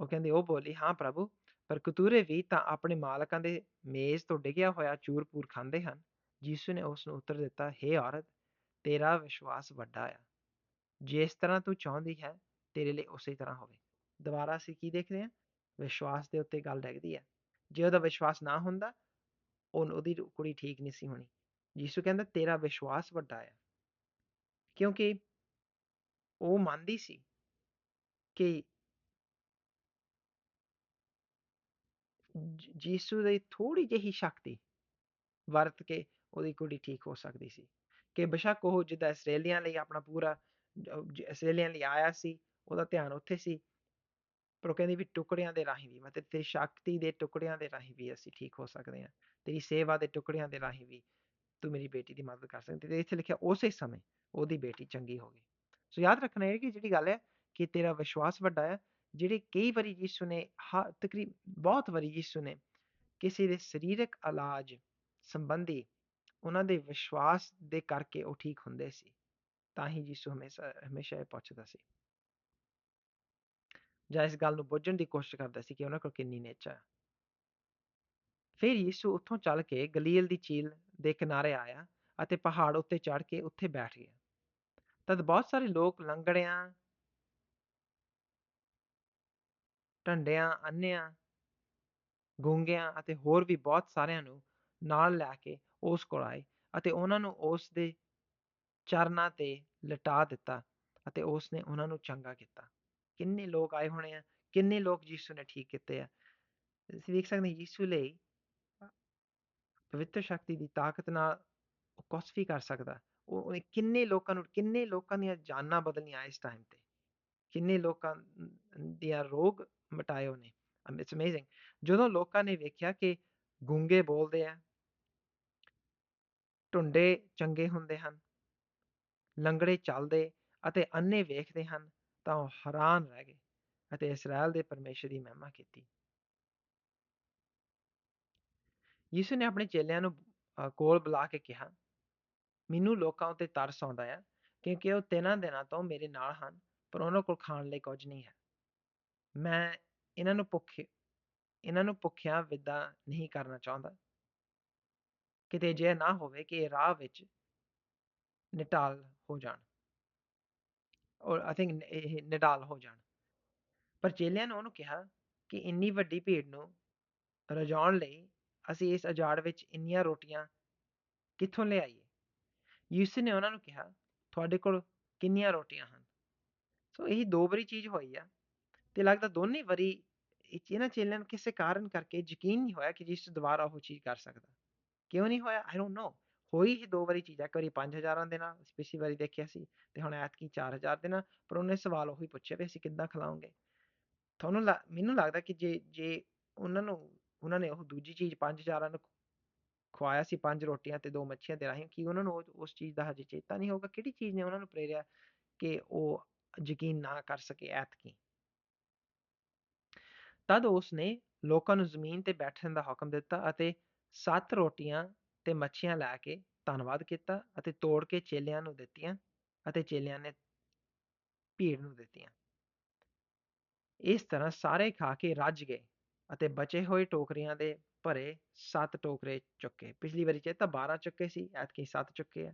ਉਹ ਕਹਿੰਦੇ, ਉਹ ਬੋਲੀ, ਹਾਂ ਪ੍ਰਭੂ, ਪਰ ਕਤੂਰੇ ਵੀ ਤਾਂ ਆਪਣੇ ਮਾਲਕਾਂ ਦੇ ਮੇਜ਼ ਤੋਂ ਡਿੱਗਿਆ ਹੋਇਆ ਚੂਰ-ਪੂਰ ਖਾਂਦੇ ਹਨ। ਯਿਸੂ ਨੇ ਉਸ ਨੂੰ ਉੱਤਰ ਦਿੱਤਾ, ਹੇ ਔਰਤ, ਤੇਰਾ ਵਿਸ਼ਵਾਸ ਵੱਡਾ ਆ। ਜਿਸ ਤਰ੍ਹਾਂ ਤੂੰ ਚਾਹੁੰਦੀ ਹੈ, ਤੇਰੇ ਲਈ ਉਸੇ ਤਰ੍ਹਾਂ ਹੋਵੇ। ਦੁਬਾਰਾ ਅਸੀਂ ਕੀ ਦੇਖਦੇ ਹਾਂ? ਵਿਸ਼ਵਾਸ ਦੇ ਉੱਤੇ ਗੱਲ ਡਿੱਗਦੀ ਹੈ। ਜੇ ਉਹਦਾ ਵਿਸ਼ਵਾਸ ਨਾ ਹੁੰਦਾ ਉਹ ਉਹਦੀ ਕੁੜੀ ਠੀਕ ਨਹੀਂ ਸੀ ਹੋਣੀ। ਯਿਸੂ ਕਹਿੰਦਾ, ਤੇਰਾ ਵਿਸ਼ਵਾਸ ਵੱਡਾ ਆ। ਕਿਉਂਕਿ ਉਹ ਮੰਨਦੀ ਸੀ ਕਿ ਯਿਸੂ ਦੀ ਥੋੜੀ ਜਿਹੀ ਸ਼ਕਤੀ ਵਰਤ ਕੇ ਉਹਦੀ ਕੁੜੀ ਠੀਕ ਹੋ ਸਕਦੀ ਸੀ। ਕਿ ਬੇਸ਼ੱਕ ਉਹ ਜਿੱਦਾਂ ਆਸਟ੍ਰੇਲੀਆ ਲਈ ਆਪਣਾ ਪੂਰਾ ਆਸਟ੍ਰੇਲੀਆ ਲਈ ਆਇਆ ਸੀ, ਉਹਦਾ ਧਿਆਨ ਉੱਥੇ ਸੀ। ਪਰ ਉਹ ਕਹਿੰਦੀ ਵੀ ਟੁਕੜਿਆਂ ਦੇ ਰਾਹੀਂ ਵੀ, ਮਤਲਬ ਤੇਰੀ ਸ਼ਕਤੀ ਦੇ ਟੁਕੜਿਆਂ ਦੇ ਰਾਹੀਂ ਵੀ ਅਸੀਂ ਠੀਕ ਹੋ ਸਕਦੇ ਹਾਂ। ਤੇਰੀ ਸੇਵਾ ਦੇ ਟੁਕੜਿਆਂ ਦੇ ਰਾਹੀਂ ਵੀ ਤੂੰ ਮੇਰੀ ਬੇਟੀ ਦੀ ਮਦਦ ਕਰ ਸਕਦੀ। ਤੇ ਇੱਥੇ ਲਿਖਿਆ ਉਸੇ ਸਮੇਂ ਉਹਦੀ ਬੇਟੀ ਚੰਗੀ ਹੋ ਗਈ। ਸੋ ਯਾਦ ਰੱਖਣਾ ਹੈ ਕਿ ਜਿਹੜੀ ਗੱਲ ਹੈ ਕਿ ਤੇਰਾ ਵਿਸ਼ਵਾਸ ਵੱਡਾ ਹੈ, ਜਿਹੜੇ ਕਈ ਵਾਰੀ ਯਿਸੂ ਨੇ ਤਕਰੀਬ ਬਹੁਤ ਵਾਰੀ ਯਿਸੂ ਨੇ ਕਿਸੇ ਦੇ ਸਰੀਰਕ ਇਲਾਜ ਸੰਬੰਧੀ ਉਹਨਾਂ ਦੇ ਵਿਸ਼ਵਾਸ ਦੇ ਕਰਕੇ ਉਹ ਠੀਕ ਹੁੰਦੇ ਸੀ। ਤਾਂ ਹੀ ਯਿਸੂ ਹਮੇਸ਼ਾ ਹਮੇਸ਼ਾ ਇਹ ਪੁੱਛਦਾ ਸੀ। ਜਾਂ ਇਸ ਗੱਲ ਨੂੰ ਬੁੱਝਣ ਦੀ ਕੋਸ਼ਿਸ਼ ਕਰਦਾ ਸੀ ਕਿ ਉਹਨਾਂ ਕੋਲ ਕਿੰਨੀ ਨੇਚਾ ਹੈ ਫਿਰ ਯਿਸੂ ਉੱਥੋਂ ਚੱਲ ਕੇ ਗਲੀਲ ਦੀ ਝੀਲ ਦੇ ਕਿਨਾਰੇ ਆਇਆ ਅਤੇ ਪਹਾੜ ਉੱਤੇ ਚੜ੍ਹ ਕੇ ਉੱਥੇ ਬੈਠ ਗਿਆ। ਤਦ ਬਹੁਤ ਸਾਰੇ ਲੋਕ ਲੰਗੜਿਆਂ ਢੰਡਿਆਂ ਅੰਨਿਆਂ, ਗੂੰਗਿਆਂ ਅਤੇ ਹੋਰ ਵੀ ਬਹੁਤ ਸਾਰਿਆਂ ਨੂੰ ਨਾਲ ਲੈ ਕੇ ਉਸ ਕੋਲ ਆਏ ਅਤੇ ਉਹਨਾਂ ਨੂੰ ਉਸ ਦੇ ਚਰਨਾਂ ਤੇ ਲਟਾ ਦਿੱਤਾ ਅਤੇ ਉਸ ਨੇ ਉਹਨਾਂ ਨੂੰ ਚੰਗਾ ਕੀਤਾ। ਕਿੰਨੇ ਲੋਕ ਆਏ ਹੋਣੇ ਆ, ਕਿੰਨੇ ਲੋਕ ਯਿਸੂ ਨੇ ਠੀਕ ਕੀਤੇ ਆ। ਅਸੀਂ ਦੇਖ ਸਕਦੇ ਹਾਂ ਯਿਸੂ ਲਈ ਪਵਿੱਤਰ ਸ਼ਕਤੀ ਦੀ ਤਾਕਤ ਨਾਲ ਉਹ ਕੁਝ ਵੀ ਕਰ ਸਕਦਾ। ਉਹ ਉਹਨੇ ਕਿੰਨੇ ਲੋਕਾਂ ਨੂੰ, ਕਿੰਨੇ ਲੋਕਾਂ ਦੀਆਂ ਜਾਨਾਂ ਬਦਲੀਆਂ ਇਸ ਟਾਈਮ ਤੇ। ਕਿੰਨੇ ਲੋਕਾਂ ਦੀਆਂ ਰੋਗ ਮਟਾਏ ਉਹਨੇ। ਇਟਸ ਅਮੇਜ਼ਿੰਗ ਜਦੋਂ ਲੋਕਾਂ ਨੇ ਵੇਖਿਆ ਕਿ ਗੁੰਗੇ ਬੋਲਦੇ ਆ ਟੁੰਡੇ ਚੰਗੇ ਹੁੰਦੇ ਹਨ। ਲੰਗੜੇ ਚੱਲਦੇ ਅਤੇ ਅੰਨੇ ਵੇਖਦੇ ਹਨ ਤਾਂ ਉਹ ਹੈਰਾਨ ਰਹਿ ਗਏ ਅਤੇ ਇਸਰਾਇਲ ਦੇ ਪਰਮੇਸ਼ਰ ਦੀ ਮਹਿਮਾ ਕੀਤੀ। ਯਿਸੂ ਨੇ ਆਪਣੇ ਚੇਲਿਆਂ ਨੂੰ ਕੋਲ ਬੁਲਾ ਕੇ ਕਿਹਾ, ਮੈਨੂੰ ਲੋਕਾਂ ਉੱਤੇ ਤਰਸ ਆਉਂਦਾ ਹੈ ਕਿਉਂਕਿ ਉਹ ਤਿੰਨਾਂ ਦਿਨਾਂ ਤੋਂ ਮੇਰੇ ਨਾਲ ਹਨ, ਪਰ ਉਹਨਾਂ ਕੋਲ ਖਾਣ ਲਈ ਕੁਝ ਨਹੀਂ ਹੈ। ਮੈਂ ਇਹਨਾਂ ਨੂੰ ਭੁੱਖੇ, ਇਹਨਾਂ ਨੂੰ ਭੁੱਖਿਆਂ ਵਿਦਾ ਨਹੀਂ ਕਰਨਾ ਚਾਹੁੰਦਾ। ਕਿਤੇ ਅਜਿਹਾ ਨਾ ਹੋਵੇ ਕਿ ਇਹ ਰਾਹ ਵਿੱਚ ਨਿਟਾਲ ਹੋ ਜਾਣ। ਔਰ ਆਈ ਥਿੰਕ ਇਹ ਨਿਡਾਲ ਹੋ ਜਾਣ। ਪਰ ਚੇਲਿਆਂ ਨੇ ਉਹਨੂੰ ਕਿਹਾ ਕਿ ਇੰਨੀ ਵੱਡੀ ਭੀੜ ਨੂੰ ਰਜਾਉਣ ਲਈ ਅਸੀਂ ਇਸ ਅਜਾੜ ਵਿੱਚ ਇੰਨੀਆਂ ਰੋਟੀਆਂ ਕਿੱਥੋਂ ਲਿਆਈਏ ਯਿਸੂ ਨੇ ਉਹਨਾਂ ਨੂੰ ਕਿਹਾ, ਤੁਹਾਡੇ ਕੋਲ ਕਿੰਨੀਆਂ ਰੋਟੀਆਂ ਹਨ? ਸੋ ਇਹ ਦੋ ਵਾਰੀ ਚੀਜ਼ ਹੋਈ ਆ ਤੇ ਲੱਗਦਾ ਦੋਨੇ ਵਾਰੀ ਇਹਨਾਂ ਚੇਲਿਆਂ ਨੂੰ ਕਿਸੇ ਕਾਰਨ ਕਰਕੇ ਯਕੀਨ ਨਹੀਂ ਹੋਇਆ ਕਿ ਯਿਸੂ ਦੁਬਾਰਾ ਉਹ ਚੀਜ਼ ਕਰ ਸਕਦਾ। ਕਿਉਂ ਨਹੀਂ ਹੋਇਆ ਆਈ ਡੋਨਟ ਨੋ ਹੋਈ ਹੀ ਦੋ ਵਾਰੀ ਚੀਜ਼ ਆ ਇੱਕ ਵਾਰੀ 5000 ਦੇ ਨਾਲ ਪਿਛਲੀ ਵਾਰੀ ਦੇਖਿਆ ਸੀ ਤੇ ਹੁਣ ਐਤਕੀ 4000 ਦੇ ਨਾਲ ਪਰ ਉਹਨੇ ਸਵਾਲ ਉਹੀ ਪੁੱਛਿਆ ਵੀ ਅਸੀਂ ਕਿੱਦਾਂ ਖਿਲਾਉਂਗੇ ਤੁਹਾਨੂੰ ਮੈਨੂੰ ਲੱਗਦਾ ਕਿ ਜੇ ਜੇ ਉਹਨਾਂ ਨੂੰ ਉਹਨਾਂ ਨੇ ਉਹ ਦੂਜੀ ਚੀਜ਼ 5000 ਨੂੰ ਖਵਾਇਆ ਸੀ ਪੰਜ ਰੋਟੀਆਂ ਤੇ ਦੋ ਮੱਛੀਆਂ ਦੇ ਰਾਹੀਂ ਕੀ ਉਹਨਾਂ ਨੂੰ ਉਸ ਚੀਜ਼ ਦਾ ਹਜੇ ਚੇਤਾ ਨਹੀਂ ਹੋਊਗਾ ਕਿਹੜੀ ਚੀਜ਼ ਨੇ ਉਹਨਾਂ ਨੂੰ ਪ੍ਰੇਰਿਆ ਕਿ ਉਹ ਯਕੀਨ ਨਾ ਕਰ ਸਕੇ ਐਤਕੀ ਤਦ ਉਸ ਨੇ ਲੋਕਾਂ ਨੂੰ ਜ਼ਮੀਨ ਤੇ ਬੈਠਣ ਦਾ ਹੁਕਮ ਦਿੱਤਾ ਅਤੇ ਸੱਤ ਰੋਟੀਆਂ ਤੇ ਮੱਛੀਆਂ ਲੈ ਕੇ ਧੰਨਵਾਦ ਕੀਤਾ ਅਤੇ ਤੋੜ ਕੇ ਚੇਲਿਆਂ ਨੂੰ ਦਿੱਤੀਆਂ ਅਤੇ ਚੇਲਿਆਂ ਨੇ ਭੀੜ ਨੂੰ ਦਿੱਤੀਆਂ। ਇਸ ਤਰ੍ਹਾਂ ਸਾਰੇ ਖਾ ਕੇ ਰੱਜ ਗਏ ਅਤੇ ਬਚੇ ਹੋਏ ਟੋਕਰੀਆਂ ਦੇ ਭਰੇ ਸੱਤ ਟੋਕਰੇ ਚੁੱਕੇ। ਪਿਛਲੀ ਵਾਰੀ ਚੇਤਾ ਤਾਂ 12 ਚੁੱਕੇ ਸੀ, ਐਤਕੀ ਸੱਤ ਚੁੱਕੇ ਆ।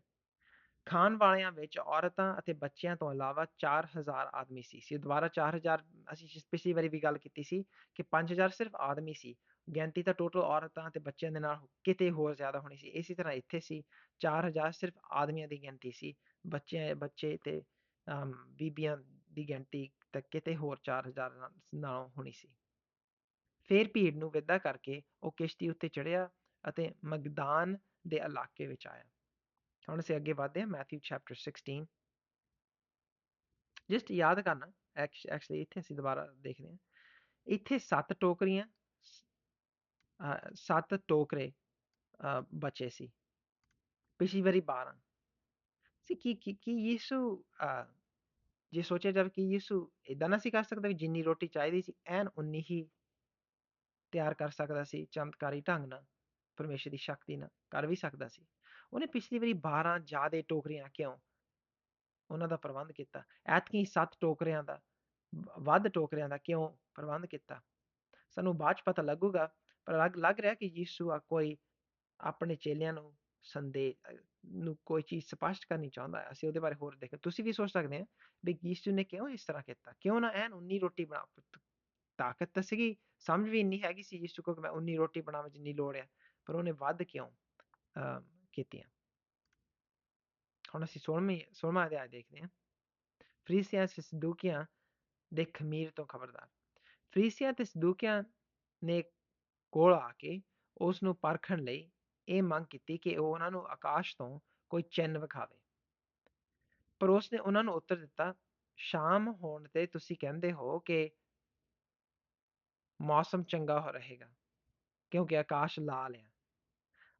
ਖਾਣ ਵਾਲਿਆਂ ਵਿੱਚ ਔਰਤਾਂ ਅਤੇ ਬੱਚਿਆਂ ਤੋਂ ਇਲਾਵਾ ਚਾਰ ਹਜ਼ਾਰ ਆਦਮੀ ਸੀ। ਸੀ ਦੁਬਾਰਾ 4000 ਅਸੀਂ ਪਿਛਲੀ ਵਾਰੀ ਵੀ ਗੱਲ ਕੀਤੀ ਸੀ ਕਿ ਪੰਜ ਹਜ਼ਾਰ ਸਿਰਫ ਆਦਮੀ ਸੀ। ਗਿਣਤੀ ਤਾਂ ਟੋਟਲ ਔਰਤਾਂ ਅਤੇ ਬੱਚਿਆਂ ਦੇ ਨਾਲ ਕਿਤੇ ਹੋਰ ਜ਼ਿਆਦਾ ਹੋਣੀ ਸੀ। ਇਸੇ ਤਰ੍ਹਾਂ ਇੱਥੇ ਸੀ, ਚਾਰ ਹਜ਼ਾਰ ਸਿਰਫ ਆਦਮੀਆਂ ਦੀ ਗਿਣਤੀ ਸੀ। ਬੱਚੇ ਬੱਚੇ ਤੇ ਅਹ ਬੀਬੀਆਂ ਦੀ ਗਿਣਤੀ ਤਾਂ ਕਿਤੇ ਹੋਰ ਚਾਰ ਹਜ਼ਾਰ ਨਾਲੋਂ ਹੋਣੀ ਸੀ। ਫਿਰ ਭੀੜ ਨੂੰ ਵਿਦਾ ਕਰਕੇ ਉਹ ਕਿਸ਼ਤੀ ਉੱਤੇ ਚੜ੍ਹਿਆ ਅਤੇ ਮਗਦਾਨ ਦੇ ਇਲਾਕੇ ਵਿੱਚ ਆਇਆ। ਹੁਣ ਅਸੀਂ ਅੱਗੇ ਵਧਦੇ ਹਾਂ ਮੈਥਿਊ ਚੈਪਟਰ 16 ਜਸਟ ਯਾਦ ਕਰਨਾ ਐਕਚੁਅਲੀ ਇੱਥੇ ਅਸੀਂ ਦੁਬਾਰਾ ਦੇਖਦੇ ਹਾਂ ਇੱਥੇ ਸੱਤ ਟੋਕਰੀਆਂ ਸੱਤ ਟੋਕਰੇ ਬਚੇ ਸੀ ਪਿਛਲੀ ਵਾਰੀ 12 ਸੀ ਕੀ ਕੀ ਕੀ ਯਿਸੂ ਜੇ ਸੋਚਿਆ ਜਾਵੇ ਕਿ ਯਿਸੂ ਇਦਾਂ ਨਾ ਸੀ ਕਰ ਸਕਦਾ ਵੀ ਜਿੰਨੀ ਰੋਟੀ ਚਾਹੀਦੀ ਸੀ ਐਨ ਉਨੀ ਹੀ ਤਿਆਰ ਕਰ ਸਕਦਾ ਸੀ ਚਮਤਕਾਰੀ ਢੰਗ ਨਾਲ ਪਰਮੇਸ਼ਰ ਦੀ ਸ਼ਕਤੀ ਨਾਲ ਕਰ ਵੀ ਸਕਦਾ ਸੀ ਉਹਨੇ ਪਿਛਲੀ ਵਾਰੀ 12 ਜ਼ਿਆਦਾ ਟੋਕਰੀਆਂ ਕਿਉਂ ਉਹਨਾਂ ਦਾ ਪ੍ਰਬੰਧ ਕੀਤਾ। ਐਤਕੀ 7 ਟੋਕਰਿਆਂ ਦਾ ਵੱਧ ਟੋਕਰਿਆਂ ਦਾ ਕਿਉਂ ਪ੍ਰਬੰਧ ਕੀਤਾ? ਸਾਨੂੰ ਬਾਅਦ ਚ ਪਤਾ ਲੱਗੂਗਾ, ਪਰ ਲੱਗ ਲੱਗ ਰਿਹਾ ਕਿ ਯਿਸੂ ਆ ਕੋਈ ਆਪਣੇ ਚੇਲਿਆਂ ਨੂੰ ਸੰਦੇ ਨੂੰ ਕੋਈ ਚੀਜ਼ ਸਪਸ਼ਟ ਕਰਨੀ ਚਾਹੁੰਦਾ ਅਸੀਂ ਉਹਦੇ ਬਾਰੇ ਹੋਰ ਦੇਖਾਂ ਤੁਸੀਂ ਵੀ ਸੋਚ ਸਕਦੇ ਆ ਵੀ ਯਿਸੂ ਨੇ ਕਿਉਂ ਇਸ ਤਰ੍ਹਾਂ ਕੀਤਾ? ਕਿਉਂ ਨਾ ਐਨ 19 ਰੋਟੀ ਬਣਾ ਤਾਕਤ ਤਾਂ ਸੀਗੀ, ਸਮਝ ਵੀ ਇੰਨੀ ਹੈਗੀ ਸੀ ਯਿਸੂ ਕੋ ਕਿ ਮੈਂ 19 ਰੋਟੀ ਬਣਾਵਾਂ ਜਿੰਨੀ ਲੋੜ ਹੈ ਪਰ ਉਹਨੇ ਵੱਧ ਕਿਉਂ ਕੀਤੀਆਂ? ਹੁਣ ਅਸੀਂ 16ਵੀਂ 16ਵਾਂ ਅਧਿਆਇ ਦੇਖਦੇ ਹਾਂ ਫਰੀਸੀਆਂ ਤੇ ਸਦੂਕੀਆਂ ਦੇ ਖਮੀਰ ਤੋਂ ਖਬਰਦਾਰ ਫਰੀਸੀਆਂ ਤੇ ਸਦੂਕੀਆਂ ਨੇ ਕੋਲ ਆ ਕੇ ਉਸ ਨੂੰ ਪਰਖਣ ਲਈ ਇਹ ਮੰਗ ਕੀਤੀ ਕਿ ਉਹ ਉਹਨਾਂ ਨੂੰ ਆਕਾਸ਼ ਤੋਂ ਕੋਈ ਚਿੰਨ ਵਿਖਾਵੇ ਪਰ ਉਸ ਨੇ ਉਹਨਾਂ ਨੂੰ ਉੱਤਰ ਦਿੱਤਾ ਸ਼ਾਮ ਹੋਣ ਤੇ ਤੁਸੀਂ ਕਹਿੰਦੇ ਹੋ ਕਿ ਮੌਸਮ ਚੰਗਾ ਹੋ ਰਹੇਗਾ ਕਿਉਂਕਿ ਆਕਾਸ਼ ਲਾਲ ਹੈ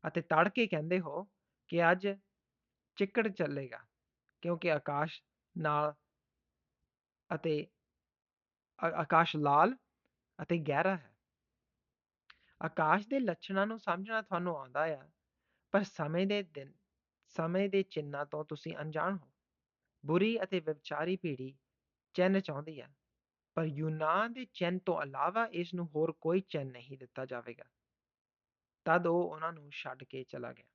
ਅਤੇ ਤੜਕੇ ਕਹਿੰਦੇ ਹੋ ਕਿ ਅੱਜ ਚਿੱਕੜ ਚੱਲੇਗਾ, ਕਿਉਂਕਿ ਆਕਾਸ਼ ਨਾਲ ਅਤੇ ਆਕਾਸ਼ ਲਾਲ ਅਤੇ ਗਹਿਰਾ ਹੈ। ਆਕਾਸ਼ ਦੇ ਲੱਛਣਾਂ ਨੂੰ ਸਮਝਣਾ ਤੁਹਾਨੂੰ ਆਉਂਦਾ ਆ, ਪਰ ਸਮੇਂ ਦੇ ਦਿਨ, ਸਮੇਂ ਦੇ ਚਿੰਨਾਂ ਤੋਂ ਤੁਸੀਂ ਅਣਜਾਣ ਹੋ। ਬੁਰੀ ਅਤੇ ਵਿਚਾਰੀ ਪੀੜੀ ਚਿੰਨ ਚਾਹੁੰਦੀ ਹੈ ਪਰ ਯੂਨਾਨ ਦੇ ਚਿੰਨ ਤੋਂ ਇਲਾਵਾ ਇਸ ਨੂੰ ਹੋਰ ਕੋਈ ਚਿੰਨ ਨਹੀਂ ਦਿੱਤਾ ਜਾਵੇਗਾ। ਤਦ ਉਹ ਉਹਨਾਂ ਨੂੰ ਛੱਡ ਕੇ ਚਲਾ ਗਿਆ।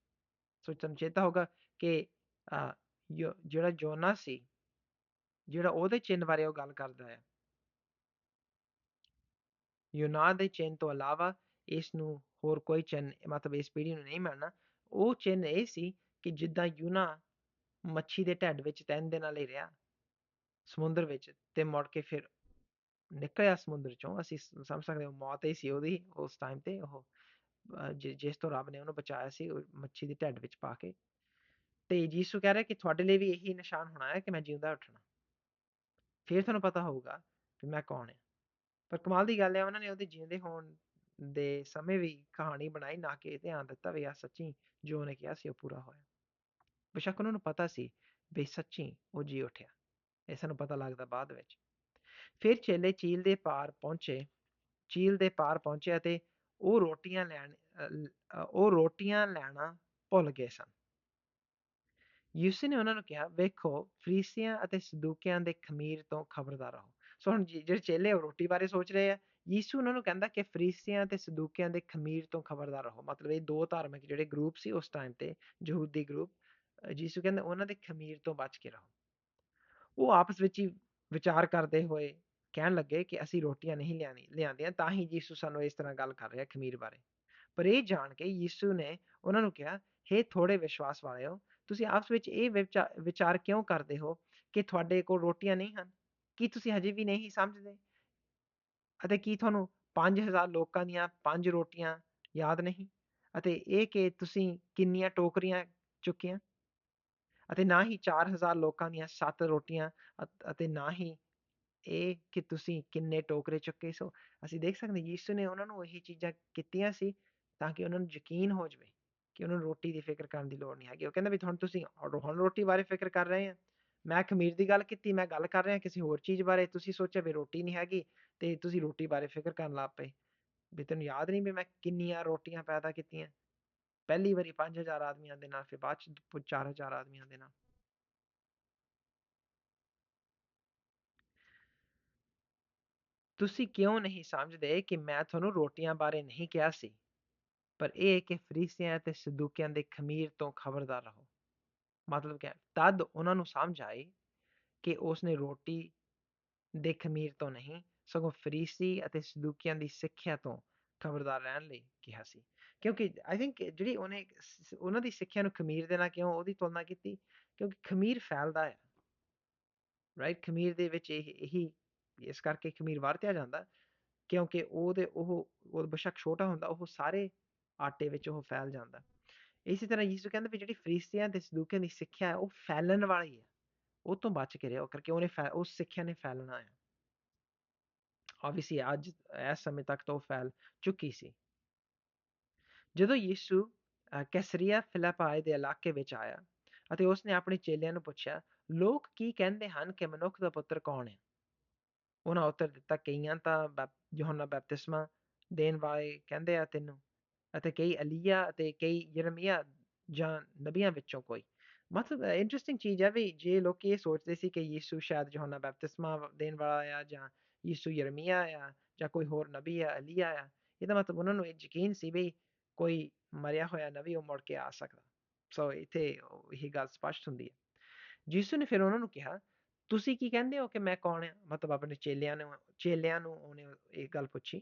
ਸੋ ਤੁਹਾਨੂੰ ਚੇਤਾ ਹੋਗਾ ਕਿ ਜਿਹੜਾ ਯੋਨਾ ਸੀ, ਜਿਹੜਾ ਉਹਦੇ ਚਿੰਨ੍ਹ ਬਾਰੇ ਉਹ ਗੱਲ ਕਰਦਾ ਹੈ। ਯੂਨਾ ਦੇ ਚਿੰਨ੍ਹ ਤੋਂ ਇਲਾਵਾ ਇਸਨੂੰ ਹੋਰ ਕੋਈ ਚਿੰਨ੍ਹ, ਮਤਲਬ ਇਸ ਪੀੜ੍ਹੀ ਨੂੰ ਨਹੀਂ ਮਿਲਣਾ। ਉਹ ਚਿੰਨ੍ਹ ਇਹ ਸੀ ਕਿ ਜਿੱਦਾਂ ਯੂਨਾ ਮੱਛੀ ਦੇ ਢੱਡ ਵਿੱਚ ਤਿੰਨ ਦਿਨਾਂ ਲਈ ਰਿਹਾ, ਸਮੁੰਦਰ ਵਿੱਚ ਤੇ ਮੁੜ ਕੇ ਫਿਰ ਨਿਕਲਿਆ ਸਮੁੰਦਰ ਚੋਂ। ਅਸੀਂ ਸਮਝ ਸਕਦੇ ਹਾਂ ਮੌਤ ਹੀ ਸੀ ਉਹਦੀ ਉਸ ਟਾਈਮ ਤੇ, ਉਹ ਜਿਸ ਤੋਂ ਰੱਬ ਨੇ ਉਹਨੂੰ ਬਚਾਇਆ ਸੀ ਮੱਛੀ ਦੇ ਢੱਡ ਵਿੱਚ ਪਾ ਕੇ। ਤੇ ਯੀਸ਼ੂ ਕਹਿ ਰਿਹਾ ਕਿ ਤੁਹਾਡੇ ਲਈ ਵੀ ਇਹੀ ਨਿਸ਼ਾਨ ਹੋਣਾ ਹੈ ਕਿ ਮੈਂ ਜਿਉਂਦਾ ਉੱਠਣਾ। ਫਿਰ ਤੁਹਾਨੂੰ ਪਤਾ ਹੋਊਗਾ ਕਿ ਮੈਂ ਕੌਣ ਹਾਂ। ਪਰ ਕਮਾਲ ਦੀ ਗੱਲ ਹੈ, ਉਹਨਾਂ ਨੇ ਉਹਦੇ ਜਿਉਂਦੇ ਹੋਣ ਦੇ ਸਮੇਂ ਵੀ ਕਹਾਣੀ ਬਣਾਈ, ਨਾ ਕਿ ਧਿਆਨ ਦਿੱਤਾ ਵੀ ਆ ਸੱਚੀ ਜੋ ਉਹਨੇ ਕਿਹਾ ਸੀ ਉਹ ਪੂਰਾ ਹੋਇਆ। ਬੇਸ਼ੱਕ ਉਹਨਾਂ ਨੂੰ ਪਤਾ ਸੀ ਵੀ ਸੱਚੀ ਉਹ ਜੀ ਉੱਠਿਆ। ਇਹ ਸਾਨੂੰ ਪਤਾ ਲੱਗਦਾ ਬਾਅਦ ਵਿੱਚ। ਫਿਰ ਚੇਲੇ ਚੀਲ ਦੇ ਪਾਰ ਪਹੁੰਚੇ। ਚੀਲ ਦੇ ਪਾਰ ਪਹੁੰਚਿਆ ਤੇ ਉਹ ਰੋਟੀਆਂ ਲੈਣ ਉਹ ਰੋਟੀਆਂ ਲੈਣਾ ਭੁੱਲ ਗਏ ਸਨ। ਯਿਸੂ ਨੇ ਉਹਨਾਂ ਨੂੰ ਕਿਹਾ ਵੇਖੋ ਫਰੀਸੀਆਂ ਅਤੇ ਸਦੂਕਿਆਂ ਦੇ ਖਮੀਰ ਤੋਂ ਖਬਰਦਾਰ ਰਹੋ ਸੋ ਹੁਣ ਜਿਹੜੇ ਚੇਲੇ ਉਹ ਰੋਟੀ ਬਾਰੇ ਸੋਚ ਰਹੇ ਆ ਯਿਸੂ ਉਹਨਾਂ ਨੂੰ ਕਹਿੰਦਾ ਕਿ ਫਰੀਸੀਆਂ ਤੇ ਸਦੂਕਿਆਂ ਦੇ ਖਮੀਰ ਤੋਂ ਖਬਰਦਾਰ ਰਹੋ ਮਤਲਬ ਇਹ ਦੋ ਧਾਰਮਿਕ ਜਿਹੜੇ ਗਰੁੱਪ ਸੀ ਉਸ ਟਾਈਮ ਤੇ ਯਹੂਦੀ ਗਰੁੱਪ ਯਿਸੂ ਕਹਿੰਦਾ ਉਹਨਾਂ ਦੇ ਖਮੀਰ ਤੋਂ ਬਚ ਕੇ ਰਹੋ ਉਹ ਆਪਸ ਵਿੱਚ ਹੀ ਵਿਚਾਰ ਕਰਦੇ ਹੋਏ ਕਹਿਣ ਲੱਗੇ ਕਿ ਅਸੀਂ ਰੋਟੀਆਂ ਨਹੀਂ ਲਿਆਣੀ ਲਿਆਂਦੀਆਂ ਤਾਂ ਹੀ ਯਿਸੂ ਸਾਨੂੰ ਇਸ ਤਰ੍ਹਾਂ ਗੱਲ ਕਰ ਰਿਹਾ ਖਮੀਰ ਬਾਰੇ ਪਰ ਇਹ ਜਾਣ ਕੇ ਯਿਸੂ ਨੇ ਉਹਨਾਂ ਨੂੰ ਕਿਹਾ हे ਥੋੜੇ ਵਿਸ਼ਵਾਸ ਵਾਲਿਓ ਤੁਸੀਂ ਆਪਸ ਵਿੱਚ ਇਹ ਵਿਚਾਰ ਕਿਉਂ ਕਰਦੇ ਹੋ ਕਿ ਤੁਹਾਡੇ ਕੋਲ ਰੋਟੀਆਂ ਨਹੀਂ ਹਨ? ਕੀ ਤੁਸੀਂ ਹਜੇ ਵੀ ਨਹੀਂ ਸਮਝਦੇ? ਅਤੇ ਕੀ ਤੁਹਾਨੂੰ 5000 ਲੋਕਾਂ ਦੀਆਂ ਪੰਜ ਰੋਟੀਆਂ ਯਾਦ ਨਹੀਂ? ਅਤੇ ਇਹ ਕਿ ਤੁਸੀਂ ਕਿੰਨੀਆਂ ਟੋਕਰੀਆਂ ਚੁੱਕੀਆਂ? ਅਤੇ ਨਾ ਹੀ 4000 ਲੋਕਾਂ ਦੀਆਂ 7 ਰੋਟੀਆਂ ਅਤੇ ਨਾ ਹੀ ਇਹ ਕਿ ਤੁਸੀਂ ਕਿੰਨੇ ਟੋਕਰੇ ਚੁੱਕੇ ਸੋ? ਅਸੀਂ ਦੇਖ ਸਕਦੇ ਯੀਸ਼ੂ ਨੇ ਉਹਨਾਂ ਨੂੰ ਇਹੀ ਚੀਜ਼ਾਂ ਕੀਤੀਆਂ ਸੀ ਤਾਂ ਕਿ ਉਹਨਾਂ ਨੂੰ ਯਕੀਨ ਹੋ ਜਾਵੇ। ਕਿ ਉਹਨੂੰ ਰੋਟੀ ਦੀ ਫਿਕਰ ਕਰਨ ਦੀ ਲੋੜ ਨਹੀਂ ਹੈਗੀ। ਉਹ ਕਹਿੰਦਾ ਵੀ ਹੁਣ ਤੁਸੀਂ ਹੁਣ ਰੋਟੀ ਬਾਰੇ ਫਿਕਰ ਕਰ ਰਹੇ ਆ। ਮੈਂ ਖਮੀਰ ਦੀ ਗੱਲ ਕੀਤੀ, ਮੈਂ ਗੱਲ ਕਰ ਰਿਹਾ ਕਿਸੇ ਹੋਰ ਚੀਜ਼ ਬਾਰੇ। ਤੁਸੀਂ ਸੋਚਿਆ ਵੀ ਰੋਟੀ ਨਹੀਂ ਹੈਗੀ ਤੇ ਤੁਸੀਂ ਰੋਟੀ ਬਾਰੇ ਫਿਕਰ ਕਰਨ ਲੱਗ ਪਏ। ਵੀ ਤੈਨੂੰ ਯਾਦ ਨਹੀਂ ਵੀ ਮੈਂ ਕਿੰਨੀਆਂ ਰੋਟੀਆਂ ਪੈਦਾ ਕੀਤੀਆਂ? ਪਹਿਲੀ ਵਾਰੀ 5000 ਆਦਮੀਆਂ ਦੇ ਨਾਲ, ਫਿਰ ਬਾਅਦ ਚ 4000 ਆਦਮੀਆਂ ਦੇ ਨਾਲ। ਤੁਸੀਂ ਕਿਉਂ ਨਹੀਂ ਸਮਝਦੇ ਕਿ ਮੈਂ ਤੁਹਾਨੂੰ ਰੋਟੀਆਂ ਬਾਰੇ ਨਹੀਂ ਕਿਹਾ ਸੀ? ਪਰ ਇਹ ਕਿ ਫਰੀਸੀਆਂ ਅਤੇ ਸਦੂਕਿਆਂ ਦੇ ਖਮੀਰ ਤੋਂ ਖਬਰਦਾਰ ਰਹੋ ਮਤਲਬ ਕਿ ਤਦ ਉਹਨਾਂ ਨੂੰ ਸਮਝ ਆਈ ਕਿ ਉਸਨੇ ਰੋਟੀ ਦੇ ਖਮੀਰ ਤੋਂ ਨਹੀਂ ਸਗੋਂ ਫਰੀਸੀ ਅਤੇ ਸਦੂਕੀਆਂ ਦੀ ਸਿੱਖਿਆ ਤੋਂ ਖਬਰਦਾਰ ਰਹਿਣ ਲਈ ਕਿਹਾ ਸੀ ਕਿਉਂਕਿ ਆਈ ਥਿੰਕ ਜਿਹੜੀ ਉਹਨੇ ਉਹਨਾਂ ਦੀ ਸਿੱਖਿਆ ਨੂੰ ਖਮੀਰ ਦੇ ਨਾਲ ਕਿਉਂ ਉਹਦੀ ਤੁਲਨਾ ਕੀਤੀ ਕਿਉਂਕਿ ਖਮੀਰ ਫੈਲਦਾ ਹੈ ਰਾਈਟ ਖਮੀਰ ਦੇ ਵਿੱਚ ਇਹ ਇਹੀ ਇਸ ਕਰਕੇ ਖਮੀਰ ਵਰਤਿਆ ਜਾਂਦਾ ਕਿਉਂਕਿ ਉਹਦੇ ਉਹ ਉਹ ਬਸ਼ੱਕ ਛੋਟਾ ਹੁੰਦਾ ਉਹ ਸਾਰੇ ਆਟੇ ਵਿੱਚ ਉਹ ਫੈਲ ਜਾਂਦਾ। ਇਸੇ ਤਰ੍ਹਾਂ ਯਿਸੂ ਕਹਿੰਦਾ ਵੀ ਜਿਹੜੀ ਫਰੀਸੀਆਂ ਤੇ ਸਦੂਕਿਆਂ ਦੀ ਸਿੱਖਿਆ ਹੈ, ਉਹ ਫੈਲਣ ਵਾਲੀ ਹੈ। ਉਹ ਤੋਂ ਬਚ ਕੇ ਰਹੋ ਕਰਕੇ ਉਹਨੇ ਉਸ ਸਿੱਖਿਆ ਨੇ ਫੈਲਣਾ ਹੈ। ਆਬਵੀਅਸਲੀ ਅੱਜ ਇਸ ਸਮੇਂ ਤੱਕ ਤਾਂ ਉਹ ਫੈਲ ਚੁੱਕੀ ਸੀ। ਜਦੋਂ ਯਿਸੂ ਕੈਸਰੀਆ ਫਿਲਿਪਾਈ ਦੇ ਇਲਾਕੇ ਵਿੱਚ ਆਇਆ ਅਤੇ ਉਸਨੇ ਆਪਣੇ ਚੇਲਿਆਂ ਨੂੰ ਪੁੱਛਿਆ, ਲੋਕ ਕੀ ਕਹਿੰਦੇ ਹਨ ਕਿ ਮਨੁੱਖ ਦਾ ਪੁੱਤਰ ਕੌਣ ਹੈ? ਉਹਨਾਂ ਉੱਤਰ ਦਿੱਤਾ, ਕਈਆਂ ਤਾਂ ਯੋਹੰਨਾ ਬਪਤਿਸਮਾ ਦੇਣ ਵਾਲੇ ਕਹਿੰਦੇ ਆ ਤੈਨੂੰ। ਅਤੇ ਕਈ ਅਲੀਆ ਅਤੇ ਕਈ ਯਰਮੀਆ ਜਾਂ ਨਬੀਆਂ ਵਿੱਚੋਂ ਕੋਈ ਮਤਲਬ ਇੰਟਰਸਟਿੰਗ ਚੀਜ਼ ਹੈ ਵੀ ਜੇ ਲੋਕ ਇਹ ਸੋਚਦੇ ਸੀ ਕਿ ਯਿਸੂ ਸ਼ਾਇਦ ਯੋਹੰਨਾ ਬਪਤਿਸਮਾ ਦੇਣ ਵਾਲਾ ਆ ਜਾਂ ਯਿਸੂ ਯਰਮੀਆ ਆ ਜਾਂ ਕੋਈ ਹੋਰ ਨਬੀ ਆ ਅਲੀਆ ਆ ਇਹਦਾ ਮਤਲਬ ਉਹਨਾਂ ਨੂੰ ਇਹ ਯਕੀਨ ਸੀ ਵੀ ਕੋਈ ਮਰਿਆ ਹੋਇਆ ਨਬੀ ਉਹ ਮੁੜ ਕੇ ਆ ਸਕਦਾ ਸੋ ਇੱਥੇ ਇਹ ਗੱਲ ਸਪਸ਼ਟ ਹੁੰਦੀ ਹੈ ਯਿਸੂ ਨੇ ਫਿਰ ਉਹਨਾਂ ਨੂੰ ਕਿਹਾ ਤੁਸੀਂ ਕੀ ਕਹਿੰਦੇ ਹੋ ਕਿ ਮੈਂ ਕੌਣ ਆ ਮਤਲਬ ਆਪਣੇ ਚੇਲਿਆਂ ਨੂੰ ਚੇਲਿਆਂ ਨੂੰ ਉਹਨੇ ਇਹ ਗੱਲ ਪੁੱਛੀ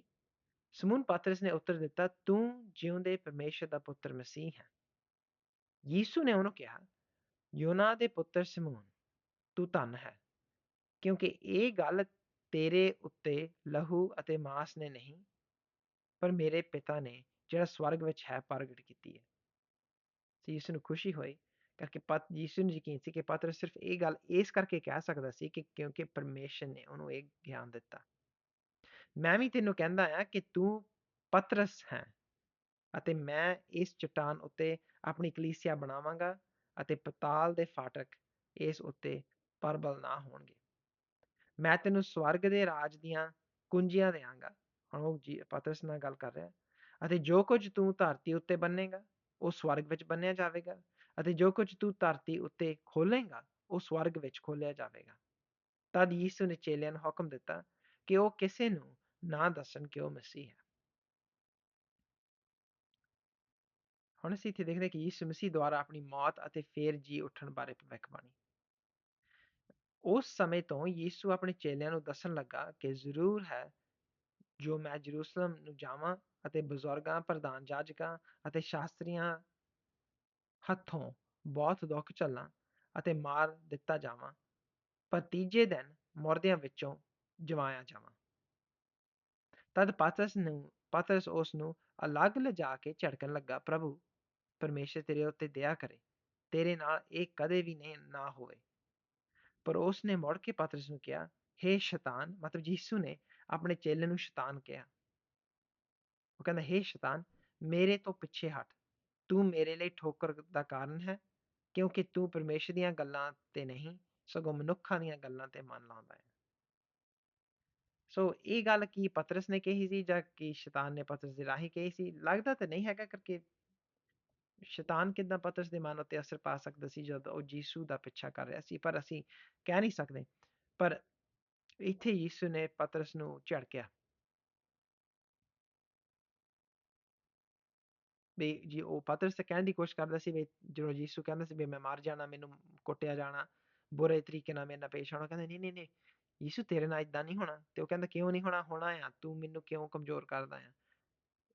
ਸਮੂਨ ਪਾਤਰਸ ਨੇ ਉੱਤਰ ਦਿੱਤਾ ਤੂੰ ਜਿਉਂਦੇ ਪਰਮੇਸ਼ਰ ਦਾ ਪੁੱਤਰ ਮਸੀਹ ਹੈ ਯੀਸ਼ੂ ਨੇ ਉਹਨੂੰ ਕਿਹਾ ਯੋਨਾ ਦੇ ਪੁੱਤਰ ਸਮੂਨ ਤੂੰ ਧਨ ਹੈ ਕਿਉਂਕਿ ਇਹ ਗੱਲ ਤੇਰੇ ਉੱਤੇ ਲਹੂ ਅਤੇ ਮਾਸ ਨੇ ਨਹੀਂ ਪਰ ਮੇਰੇ ਪਿਤਾ ਨੇ ਜਿਹੜਾ ਸਵਰਗ ਵਿੱਚ ਹੈ ਪ੍ਰਗਟ ਕੀਤੀ ਹੈ ਤੇ ਯਿਸੂ ਨੂੰ ਖੁਸ਼ੀ ਹੋਈ ਕਰਕੇ ਪਤ ਯਿਸੂ ਨੂੰ ਯਕੀਨ ਸੀ ਕਿ ਪਾਤਰ ਸਿਰਫ ਇਹ ਗੱਲ ਇਸ ਕਰਕੇ ਕਹਿ ਸਕਦਾ ਸੀ ਕਿ ਕਿਉਂਕਿ ਪਰਮੇਸ਼ਰ ਨੇ ਉਹਨੂੰ ਇਹ ਗਿਆਨ ਦਿੱਤਾ ਮੈਂ ਵੀ ਤੈਨੂੰ ਕਹਿੰਦਾ ਆ ਕਿ ਤੂੰ ਪਤਰਸ ਹੈ ਅਤੇ ਮੈਂ ਇਸ ਚਟਾਨ ਉੱਤੇ ਆਪਣੀ ਕਲੀਸਿਆ ਬਣਾਵਾਂਗਾ ਅਤੇ ਪਤਾਲ ਦੇ ਫਾਟਕ ਇਸ ਉੱਤੇ ਪਰਬਲ ਨਾ ਹੋਣਗੇ ਮੈਂ ਤੈਨੂੰ ਸਵਰਗ ਦੇ ਰਾਜ ਦੀਆਂ ਕੁੰਜੀਆਂ ਦੇਵਾਂਗਾ ਹੁਣ ਉਹ ਜੀ ਪਤਰਸ ਨਾਲ ਗੱਲ ਕਰ ਰਿਹਾ ਅਤੇ ਜੋ ਕੁਝ ਤੂੰ ਧਰਤੀ ਉੱਤੇ ਬੰਨੇਗਾ ਉਹ ਸਵਰਗ ਵਿੱਚ ਬੰਨਿਆ ਜਾਵੇਗਾ ਅਤੇ ਜੋ ਕੁਝ ਤੂੰ ਧਰਤੀ ਉੱਤੇ ਖੋਲੇਗਾ ਉਹ ਸਵਰਗ ਵਿੱਚ ਖੋਲਿਆ ਜਾਵੇਗਾ ਤਦ ਯਿਸੂ ਨੇ ਚੇਲਿਆਂ ਨੂੰ ਹੁਕਮ ਦਿੱਤਾ ਕਿ ਉਹ ਕਿਸੇ ਨੂੰ ਨਾ ਦੱਸਣ ਕਿ ਉਹ ਮਸੀਹ ਹੈ ਹੁਣ ਅਸੀਂ ਇੱਥੇ ਦੇਖਦੇ ਕਿ ਯਿਸੂ ਮਸੀਹ ਦੁਆਰਾ ਆਪਣੀ ਮੌਤ ਅਤੇ ਫੇਰ ਜੀ ਉੱਠਣ ਬਾਰੇ ਭਵਿੱਖਬਾਣੀ। ਉਸ ਸਮੇਂ ਤੋਂ ਯਿਸੂ ਆਪਣੇ ਚੇਲਿਆਂ ਨੂੰ ਦੱਸਣ ਲੱਗਾ ਕਿ ਜ਼ਰੂਰ ਹੈ, ਜੋ ਮੈਂ ਜਰੂਸਲਮ ਨੂੰ ਜਾਵਾਂ ਅਤੇ ਬਜ਼ੁਰਗਾਂ, ਪ੍ਰਧਾਨ ਜਾਜਕਾਂ ਅਤੇ ਸ਼ਾਸਤਰੀਆਂ ਹੱਥੋਂ ਬਹੁਤ ਦੁੱਖ ਝੱਲਾਂ ਅਤੇ ਮਾਰ ਦਿੱਤਾ ਜਾਵਾਂ, ਪਰ ਤੀਜੇ ਦਿਨ ਮੁਰਦਿਆਂ ਵਿੱਚੋਂ ਜਵਾਇਆ ਜਾਵਾਂ। ਤਦ ਪਾਤਰਸ ਨੂੰ ਪਾਤਰਸ ਉਸ ਨੂੰ ਅਲੱਗ ਲਿਜਾ ਕੇ ਝੜਕਣ ਲੱਗਾ ਪ੍ਰਭੂ ਪਰਮੇਸ਼ਰ ਤੇਰੇ ਉੱਤੇ ਦਇਆ ਕਰੇ ਤੇਰੇ ਨਾਲ ਇਹ ਕਦੇ ਵੀ ਨਹੀਂ ਨਾ ਹੋਵੇ ਪਰ ਉਸ ਨੇ ਮੁੜ ਕੇ ਪਾਤਰਸ ਨੂੰ ਕਿਹਾ हे ਸ਼ੈਤਾਨ ਮਤਲਬ ਯਿਸੂ ਨੇ ਆਪਣੇ ਚੇਲੇ ਨੂੰ ਸ਼ੈਤਾਨ ਕਿਹਾ ਉਹ ਕਹਿੰਦਾ हे ਸ਼ੈਤਾਨ ਮੇਰੇ ਤੋਂ ਪਿੱਛੇ ਹਟ ਤੂੰ ਮੇਰੇ ਲਈ ਠੋਕਰ ਦਾ ਕਾਰਨ ਹੈ ਕਿਉਂਕਿ ਤੂੰ ਪਰਮੇਸ਼ਰ ਦੀਆਂ ਗੱਲਾਂ ਤੇ ਨਹੀਂ ਸਗੋਂ ਮਨੁੱਖਾਂ ਦੀਆਂ ਗੱਲਾਂ ਤੇ ਮਨ ਲਾਉਂਦਾ ਹੈ ਸੋ ਇਹ ਗੱਲ ਕੀ ਪਤਰਸ ਨੇ ਕਹੀ ਸੀ ਜਾਂ ਕਿ ਸ਼ੈਤਾਨ ਨੇ ਪਤਰਸ ਦੇ ਰਾਹੀਂ ਕਹੀ ਸੀ? ਲੱਗਦਾ ਤਾਂ ਨਹੀਂ ਹੈਗਾ ਕਰਕੇ ਸ਼ੈਤਾਨ ਕਿਦਾਂ ਪਤਰਸ ਦੇ ਮਨ ਉੱਤੇ ਅਸਰ ਪਾ ਸਕਦਾ ਸੀ ਜਦ ਉਹ ਯੀਸ਼ੂ ਦਾ ਪਿੱਛਾ ਕਰ ਰਿਹਾ ਸੀ, ਪਰ ਅਸੀਂ ਕਹਿ ਨਹੀਂ ਸਕਦੇ। ਪਰ ਇੱਥੇ ਯੀਸ਼ੂ ਨੇ ਪਤਰਸ ਨੂੰ ਝੜਕਿਆ। ਵੀ ਜੀ, ਉਹ ਪਤਰਸ ਕਹਿਣ ਦੀ ਕੋਸ਼ਿਸ਼ ਕਰਦਾ ਸੀ ਵੀ ਜਦੋਂ ਯੀਸ਼ੂ ਕਹਿੰਦਾ ਸੀ ਵੀ ਮੈਂ ਮਰ ਜਾਣਾ, ਮੈਨੂੰ ਕੁੱਟਿਆ ਜਾਣਾ, ਬੁਰੇ ਤਰੀਕੇ ਨਾਲ ਮੇਰੇ ਨਾਲ ਪੇਸ਼ ਆਉਣਾ ਕਹਿੰਦਾ, ਨਹੀਂ ਨਹੀਂ ਨਹੀਂ ਯਿਸੂ ਤੇਰੇ ਨਾਲ ਇਦਾਂ ਨਹੀਂ ਹੋਣਾ ਤੇ ਉਹ ਕਹਿੰਦਾ ਕਿਉਂ ਨਹੀਂ ਹੋਣਾ ਹੋਣਾ ਆ, ਤੂੰ ਮੈਨੂੰ ਕਿਉਂ ਕਮਜ਼ੋਰ ਕਰਦਾ ਆ?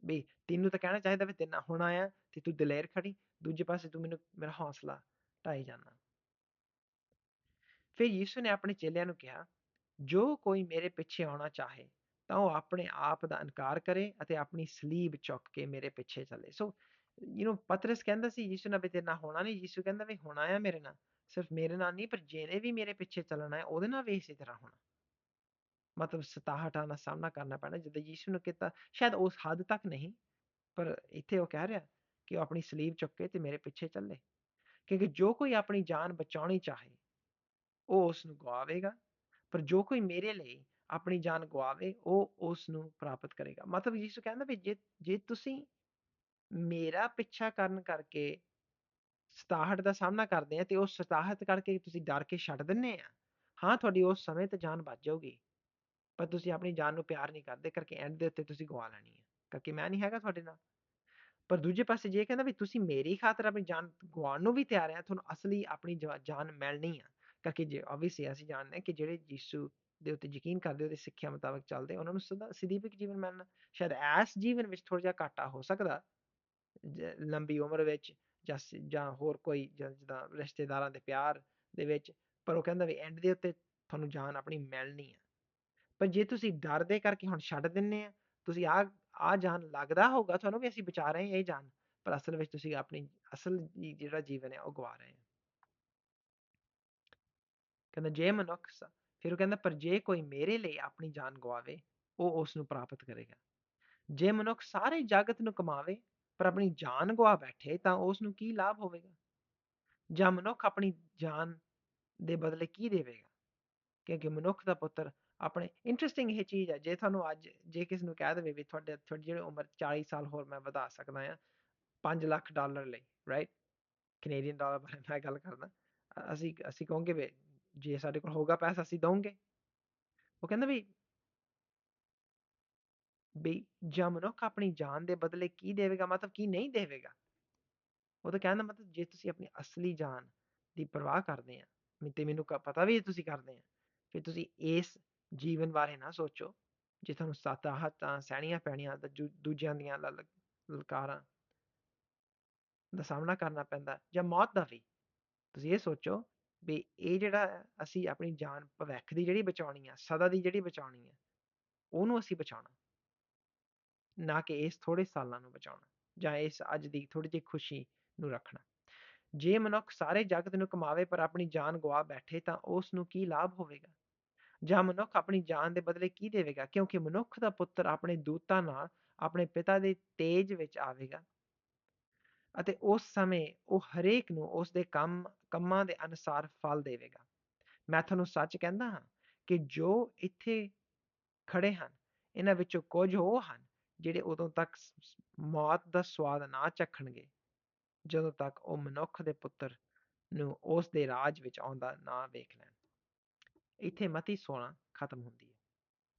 ਵੀ ਤੈਨੂੰ ਤਾਂ ਕਹਿਣਾ ਚਾਹੀਦਾ ਵੀ ਤੇਰੇ ਨਾਲ ਹੋਣਾ ਆ ਤੇ ਤੂੰ ਦਲੇਰ ਖੜੀ, ਦੂਜੇ ਪਾਸੇ ਤੂੰ ਮੈਨੂੰ, ਮੇਰਾ ਹੌਸਲਾ ਢਾਈ ਜਾਣਾ ਫਿਰ ਯੀਸ਼ੂ ਨੇ ਆਪਣੇ ਚੇਲਿਆਂ ਨੂੰ ਕਿਹਾ, ਜੋ ਕੋਈ ਮੇਰੇ ਪਿੱਛੇ ਆਉਣਾ ਚਾਹੇ ਤਾਂ ਉਹ ਆਪਣੇ ਆਪ ਦਾ ਇਨਕਾਰ ਕਰੇ ਅਤੇ ਆਪਣੀ ਸਲੀਬ ਚੁੱਕ ਕੇ ਮੇਰੇ ਪਿੱਛੇ ਚੱਲੇ। ਸੋ ਯੂ نو ਪਤਰਸ ਕਹਿੰਦਾ ਸੀ, ਯੀਸ਼ੂ ਨਾਲ ਵੀ ਤੇਰੇ ਨਾਲ ਹੋਣਾ ਨਹੀਂ, ਯੀਸ਼ੂ ਕਹਿੰਦਾ ਵੀ ਹੋਣਾ ਆ ਮੇਰੇ ਨਾਲ। ਸਿਰਫ ਮੇਰੇ ਨਾਲ ਨਹੀਂ, ਪਰ ਜਿਹਨੇ ਵੀ ਮੇਰੇ ਪਿੱਛੇ ਚੱਲਣਾ ਹੈ, ਉਹਦੇ ਨਾਲ ਵੀ ਇਸੇ ਤਰ੍ਹਾਂ ਹੋਣਾ। ਮਤਲਬ ਸਤਾਹਟਾਂ ਦਾ ਸਾਹਮਣਾ ਕਰਨਾ ਪੈਣਾ, ਜਦੋਂ ਯੀਸ਼ੂ ਨੇ ਕੀਤਾ, ਸ਼ਾਇਦ ਉਸ ਹੱਦ ਤੱਕ ਨਹੀਂ, ਪਰ ਇੱਥੇ ਉਹ ਕਹਿ ਰਿਹਾ ਕਿ ਉਹ ਆਪਣੀ ਸਲੀਬ ਚੁੱਕੇ ਤੇ ਮੇਰੇ ਪਿੱਛੇ ਚੱਲੇ। ਕਿਉਂਕਿ ਜੋ ਕੋਈ ਆਪਣੀ ਜਾਨ ਬਚਾਉਣੀ ਚਾਹੇ, ਉਹ ਉਸ ਨੂੰ ਗਵਾਵੇਗਾ ਪਰ ਜੋ ਕੋਈ ਮੇਰੇ ਲਈ ਆਪਣੀ ਜਾਨ ਗਵਾਵੇ ਉਹ ਉਸ ਨੂੰ ਪ੍ਰਾਪਤ ਕਰੇਗਾ। ਮਤਲਬ ਯਿਸੂ ਕਹਿੰਦਾ ਵੀ ਜੇ ਜੇ ਤੁਸੀਂ ਮੇਰਾ ਪਿੱਛਾ ਕਰਨ ਕਰਕੇ ਸਤਾਹਟ ਦਾ ਸਾਹਮਣਾ ਕਰਦੇ ਆ ਤੇ ਉਹ ਸਤਾਹਟ ਕਰਕੇ ਤੁਸੀਂ ਡਰ ਕੇ ਛੱਡ ਦਿੰਨੇ ਆ। ਹਾਂ, ਤੁਹਾਡੀ ਉਸ ਸਮੇਂ ਤੇ ਜਾਨ ਬਚ ਜਾਊਗੀ, ਪਰ ਤੁਸੀਂ ਆਪਣੀ ਜਾਨ ਨੂੰ ਪਿਆਰ ਨਹੀਂ ਕਰਦੇ ਕਰਕੇ ਐਂਡ ਦੇ ਉੱਤੇ ਤੁਸੀਂ ਗਵਾ ਲੈਣੀ ਹੈ ਕਰਕੇ ਮੈਂ ਨਹੀਂ ਹੈਗਾ ਤੁਹਾਡੇ ਨਾਲ। ਪਰ ਦੂਜੇ ਪਾਸੇ ਜੇ ਕਹਿੰਦਾ ਵੀ ਤੁਸੀਂ ਮੇਰੀ ਖਾਤਰ ਆਪਣੀ ਜਾਨ ਗਵਾਉਣ ਨੂੰ ਵੀ ਤਿਆਰ ਆ, ਤੁਹਾਨੂੰ ਅਸਲੀ ਆਪਣੀ ਜਾਨ ਮਿਲਣੀ ਆ, ਕਰਕੇ ਜੇ ਆਬਵੀਅਸਲੀ ਅਸੀਂ ਜਾਣਦੇ ਹਾਂ ਕਿ ਜਿਹੜੇ ਯਿਸੂ ਦੇ ਉੱਤੇ ਯਕੀਨ ਕਰਦੇ ਉਹਦੇ ਸਿੱਖਿਆ ਮੁਤਾਬਕ ਚੱਲਦੇ ਉਹਨਾਂ ਨੂੰ ਸਦਾ ਸਦੀਪਿਕ ਜੀਵਨ ਮਿਲਣਾ, ਸ਼ਾਇਦ ਐਸ ਜੀਵਨ ਵਿੱਚ ਥੋੜਾ ਜਿਹਾ ਘਾਟਾ ਹੋ ਸਕਦਾ ਲੰਬੀ ਉਮਰ ਵਿੱਚ ਜਾਂ ਜਾਂ ਹੋਰ ਕੋਈ ਜਿੱਦਾਂ ਰਿਸ਼ਤੇਦਾਰਾਂ ਦੇ ਪਿਆਰ ਦੇ ਵਿੱਚ, ਪਰ ਉਹ ਕਹਿੰਦਾ ਵੀ ਐਂਡ ਦੇ ਉੱਤੇ ਤੁਹਾਨੂੰ ਜਾਨ ਆਪਣੀ ਮਿਲਣੀ ਆ। ਪਰ ਜੇ ਤੁਸੀਂ ਡਰ ਦੇ ਕਰਕੇ ਹੁਣ ਛੱਡ ਦਿੰਨੇ ਆ, ਤੁਸੀਂ ਆ ਆ ਜਾਨ ਲੱਗਦਾ ਹੋਊਗਾ ਤੁਹਾਨੂੰ ਵੀ ਅਸੀਂ ਬਚਾ ਰਹੇ ਹਾਂ ਇਹ ਜਾਨ, ਪਰ ਅਸਲ ਵਿੱਚ ਤੁਸੀਂ ਆਪਣੀ ਅਸਲ ਜਿਹੜਾ ਜੀਵਨ ਹੈ ਉਹ ਗਵਾ ਰਹੇ ਹੋ। ਕਹਿੰਦਾ ਜੇ ਮਨੁੱਖ ਫਿਰ ਉਹ ਕਹਿੰਦਾ ਪਰ ਜੇ ਕੋਈ ਮੇਰੇ ਲਈ ਆਪਣੀ ਜਾਨ ਗਵਾਵੇ, ਉਹ ਉਸ ਨੂੰ ਪ੍ਰਾਪਤ ਕਰੇਗਾ। ਜੇ ਮਨੁੱਖ ਸਾਰੇ ਜਗਤ ਨੂੰ ਕਮਾਵੇ ਪਰ ਆਪਣੀ ਜਾਨ ਗਵਾ ਬੈਠੇ ਤਾਂ ਉਸ ਨੂੰ ਕੀ ਲਾਭ ਹੋਵੇਗਾ? ਜਾਂ ਮਨੁੱਖ ਆਪਣੀ ਜਾਨ ਦੇ ਬਦਲੇ ਕੀ ਦੇਵੇਗਾ? ਕਿਉਂਕਿ ਮਨੁੱਖ ਦਾ ਪੁੱਤਰ ਆਪਣੇ ਇੰਟਰਸਟਿੰਗ ਇਹ ਚੀਜ਼ ਹੈ ਜੇ ਤੁਹਾਨੂੰ ਅੱਜ, ਜੇ ਕਿਸ ਨੂੰ ਕਹਿ ਦੇਵੇ ਵੀ ਤੁਹਾਡੇ, ਤੁਹਾਡੀ ਜਿਹੜੀ ਉਮਰ 40 ਸਾਲ ਹੋਰ ਮੈਂ ਵਧਾ ਸਕਦਾ ਆ 5 ਲੱਖ ਡਾਲਰ ਲਈ ਰਾਈਟ ਕੈਨੇਡੀਅਨ ਡਾਲਰ ਬਾਰੇ ਮੈਂ ਗੱਲ ਕਰਦਾ। ਅਸੀਂ ਅਸੀਂ ਕਹੋਗੇ ਵੀ ਜੇ ਸਾਡੇ ਕੋਲ ਹੋਗਾ ਪੈਸਾ, ਅਸੀਂ ਦਵਾਂਗੇ ਉਹ ਕਹਿੰਦਾ ਵੀ ਵੀ ਜਾਂ ਮਨੁੱਖ ਆਪਣੀ ਜਾਨ ਦੇ ਬਦਲੇ ਕੀ ਦੇਵੇਗਾ? ਮਤਲਬ ਕੀ ਨਹੀਂ ਦੇਵੇਗਾ? ਉਹ ਤਾਂ ਕਹਿਣ ਦਾ ਮਤਲਬ ਜੇ ਤੁਸੀਂ ਆਪਣੀ ਅਸਲੀ ਜਾਨ ਦੀ ਪਰਵਾਹ ਕਰਦੇ ਆ ਤੇ ਮੈਨੂੰ ਪਤਾ ਵੀ ਤੁਸੀਂ ਕਰਦੇ ਆ, ਫਿਰ ਤੁਸੀਂ ਇਸ ਜੀਵਨ ਬਾਰੇ ਨਾ ਸੋਚੋ, ਜੇ ਤੁਹਾਨੂੰ ਸਤਾਹਤਾਂ ਸਹਿਣੀਆਂ ਪੈਣੀਆਂ ਦੂਜਿਆਂ ਦੀਆਂ ਲਲਕਾਰਾਂ ਦਾ ਸਾਹਮਣਾ ਕਰਨਾ ਪੈਂਦਾ ਜਾਂ ਮੌਤ ਦਾ ਵੀ। ਤੁਸੀਂ ਇਹ ਸੋਚੋ ਵੀ ਇਹ ਜਿਹੜਾ ਅਸੀਂ ਆਪਣੀ ਜਾਨ ਭਵਿੱਖ ਦੀ ਜਿਹੜੀ ਬਚਾਉਣੀ ਆ, ਸਦਾ ਦੀ ਜਿਹੜੀ ਬਚਾਉਣੀ ਆ, ਉਹਨੂੰ ਅਸੀਂ ਬਚਾਉਣਾ। ਨਾ ਕਿ ਇਸ ਥੋੜੇ ਸਾਲਾਂ ਨੂੰ ਬਚਾਉਣਾ ਜਾਂ ਇਸ ਅੱਜ ਦੀ ਥੋੜੀ ਜਿਹੀ ਖੁਸ਼ੀ ਨੂੰ ਰੱਖਣਾ। ਜੇ ਮਨੁੱਖ ਸਾਰੇ ਜਗਤ ਨੂੰ ਕਮਾਵੇ ਪਰ ਆਪਣੀ ਜਾਨ ਗਵਾ ਬੈਠੇ ਤਾਂ ਉਸ ਨੂੰ ਕੀ ਲਾਭ ਹੋਵੇਗਾ? ਜਾਂ ਮਨੁੱਖ ਆਪਣੀ ਜਾਨ ਦੇ ਬਦਲੇ ਕੀ ਦੇਵੇਗਾ? ਕਿਉਂਕਿ ਮਨੁੱਖ ਦਾ ਪੁੱਤਰ ਆਪਣੇ ਦੂਤਾਂ ਨਾਲ ਆਪਣੇ ਪਿਤਾ ਦੇ ਤੇਜ ਵਿੱਚ ਆਵੇਗਾ ਅਤੇ ਉਸ ਸਮੇਂ ਉਹ ਹਰੇਕ ਨੂੰ ਉਸ ਦੇ ਕੰਮ, ਕੰਮਾਂ ਦੇ ਅਨੁਸਾਰ ਫਲ ਦੇਵੇਗਾ। ਮੈਂ ਤੁਹਾਨੂੰ ਸੱਚ ਕਹਿੰਦਾ ਹਾਂ ਕਿ ਜੋ ਇੱਥੇ ਖੜੇ ਹਨ, ਇਹਨਾਂ ਵਿੱਚੋਂ ਕੁਝ ਉਹ ਹਨ ਜਿਹੜੇ ਉਦੋਂ ਤੱਕ ਮੌਤ ਦਾ ਸਵਾਦ ਨਾ ਚੱਖਣਗੇ, ਜਦੋਂ ਤੱਕ ਉਹ ਮਨੁੱਖ ਦੇ ਪੁੱਤਰ ਨੂੰ ਉਸ ਦੇ ਰਾਜ ਵਿੱਚ ਆਉਂਦਾ ਨਾ ਵੇਖ ਲੈਣ। ਇੱਥੇ ਮਤੀ 16 ਖਤਮ ਹੁੰਦੀ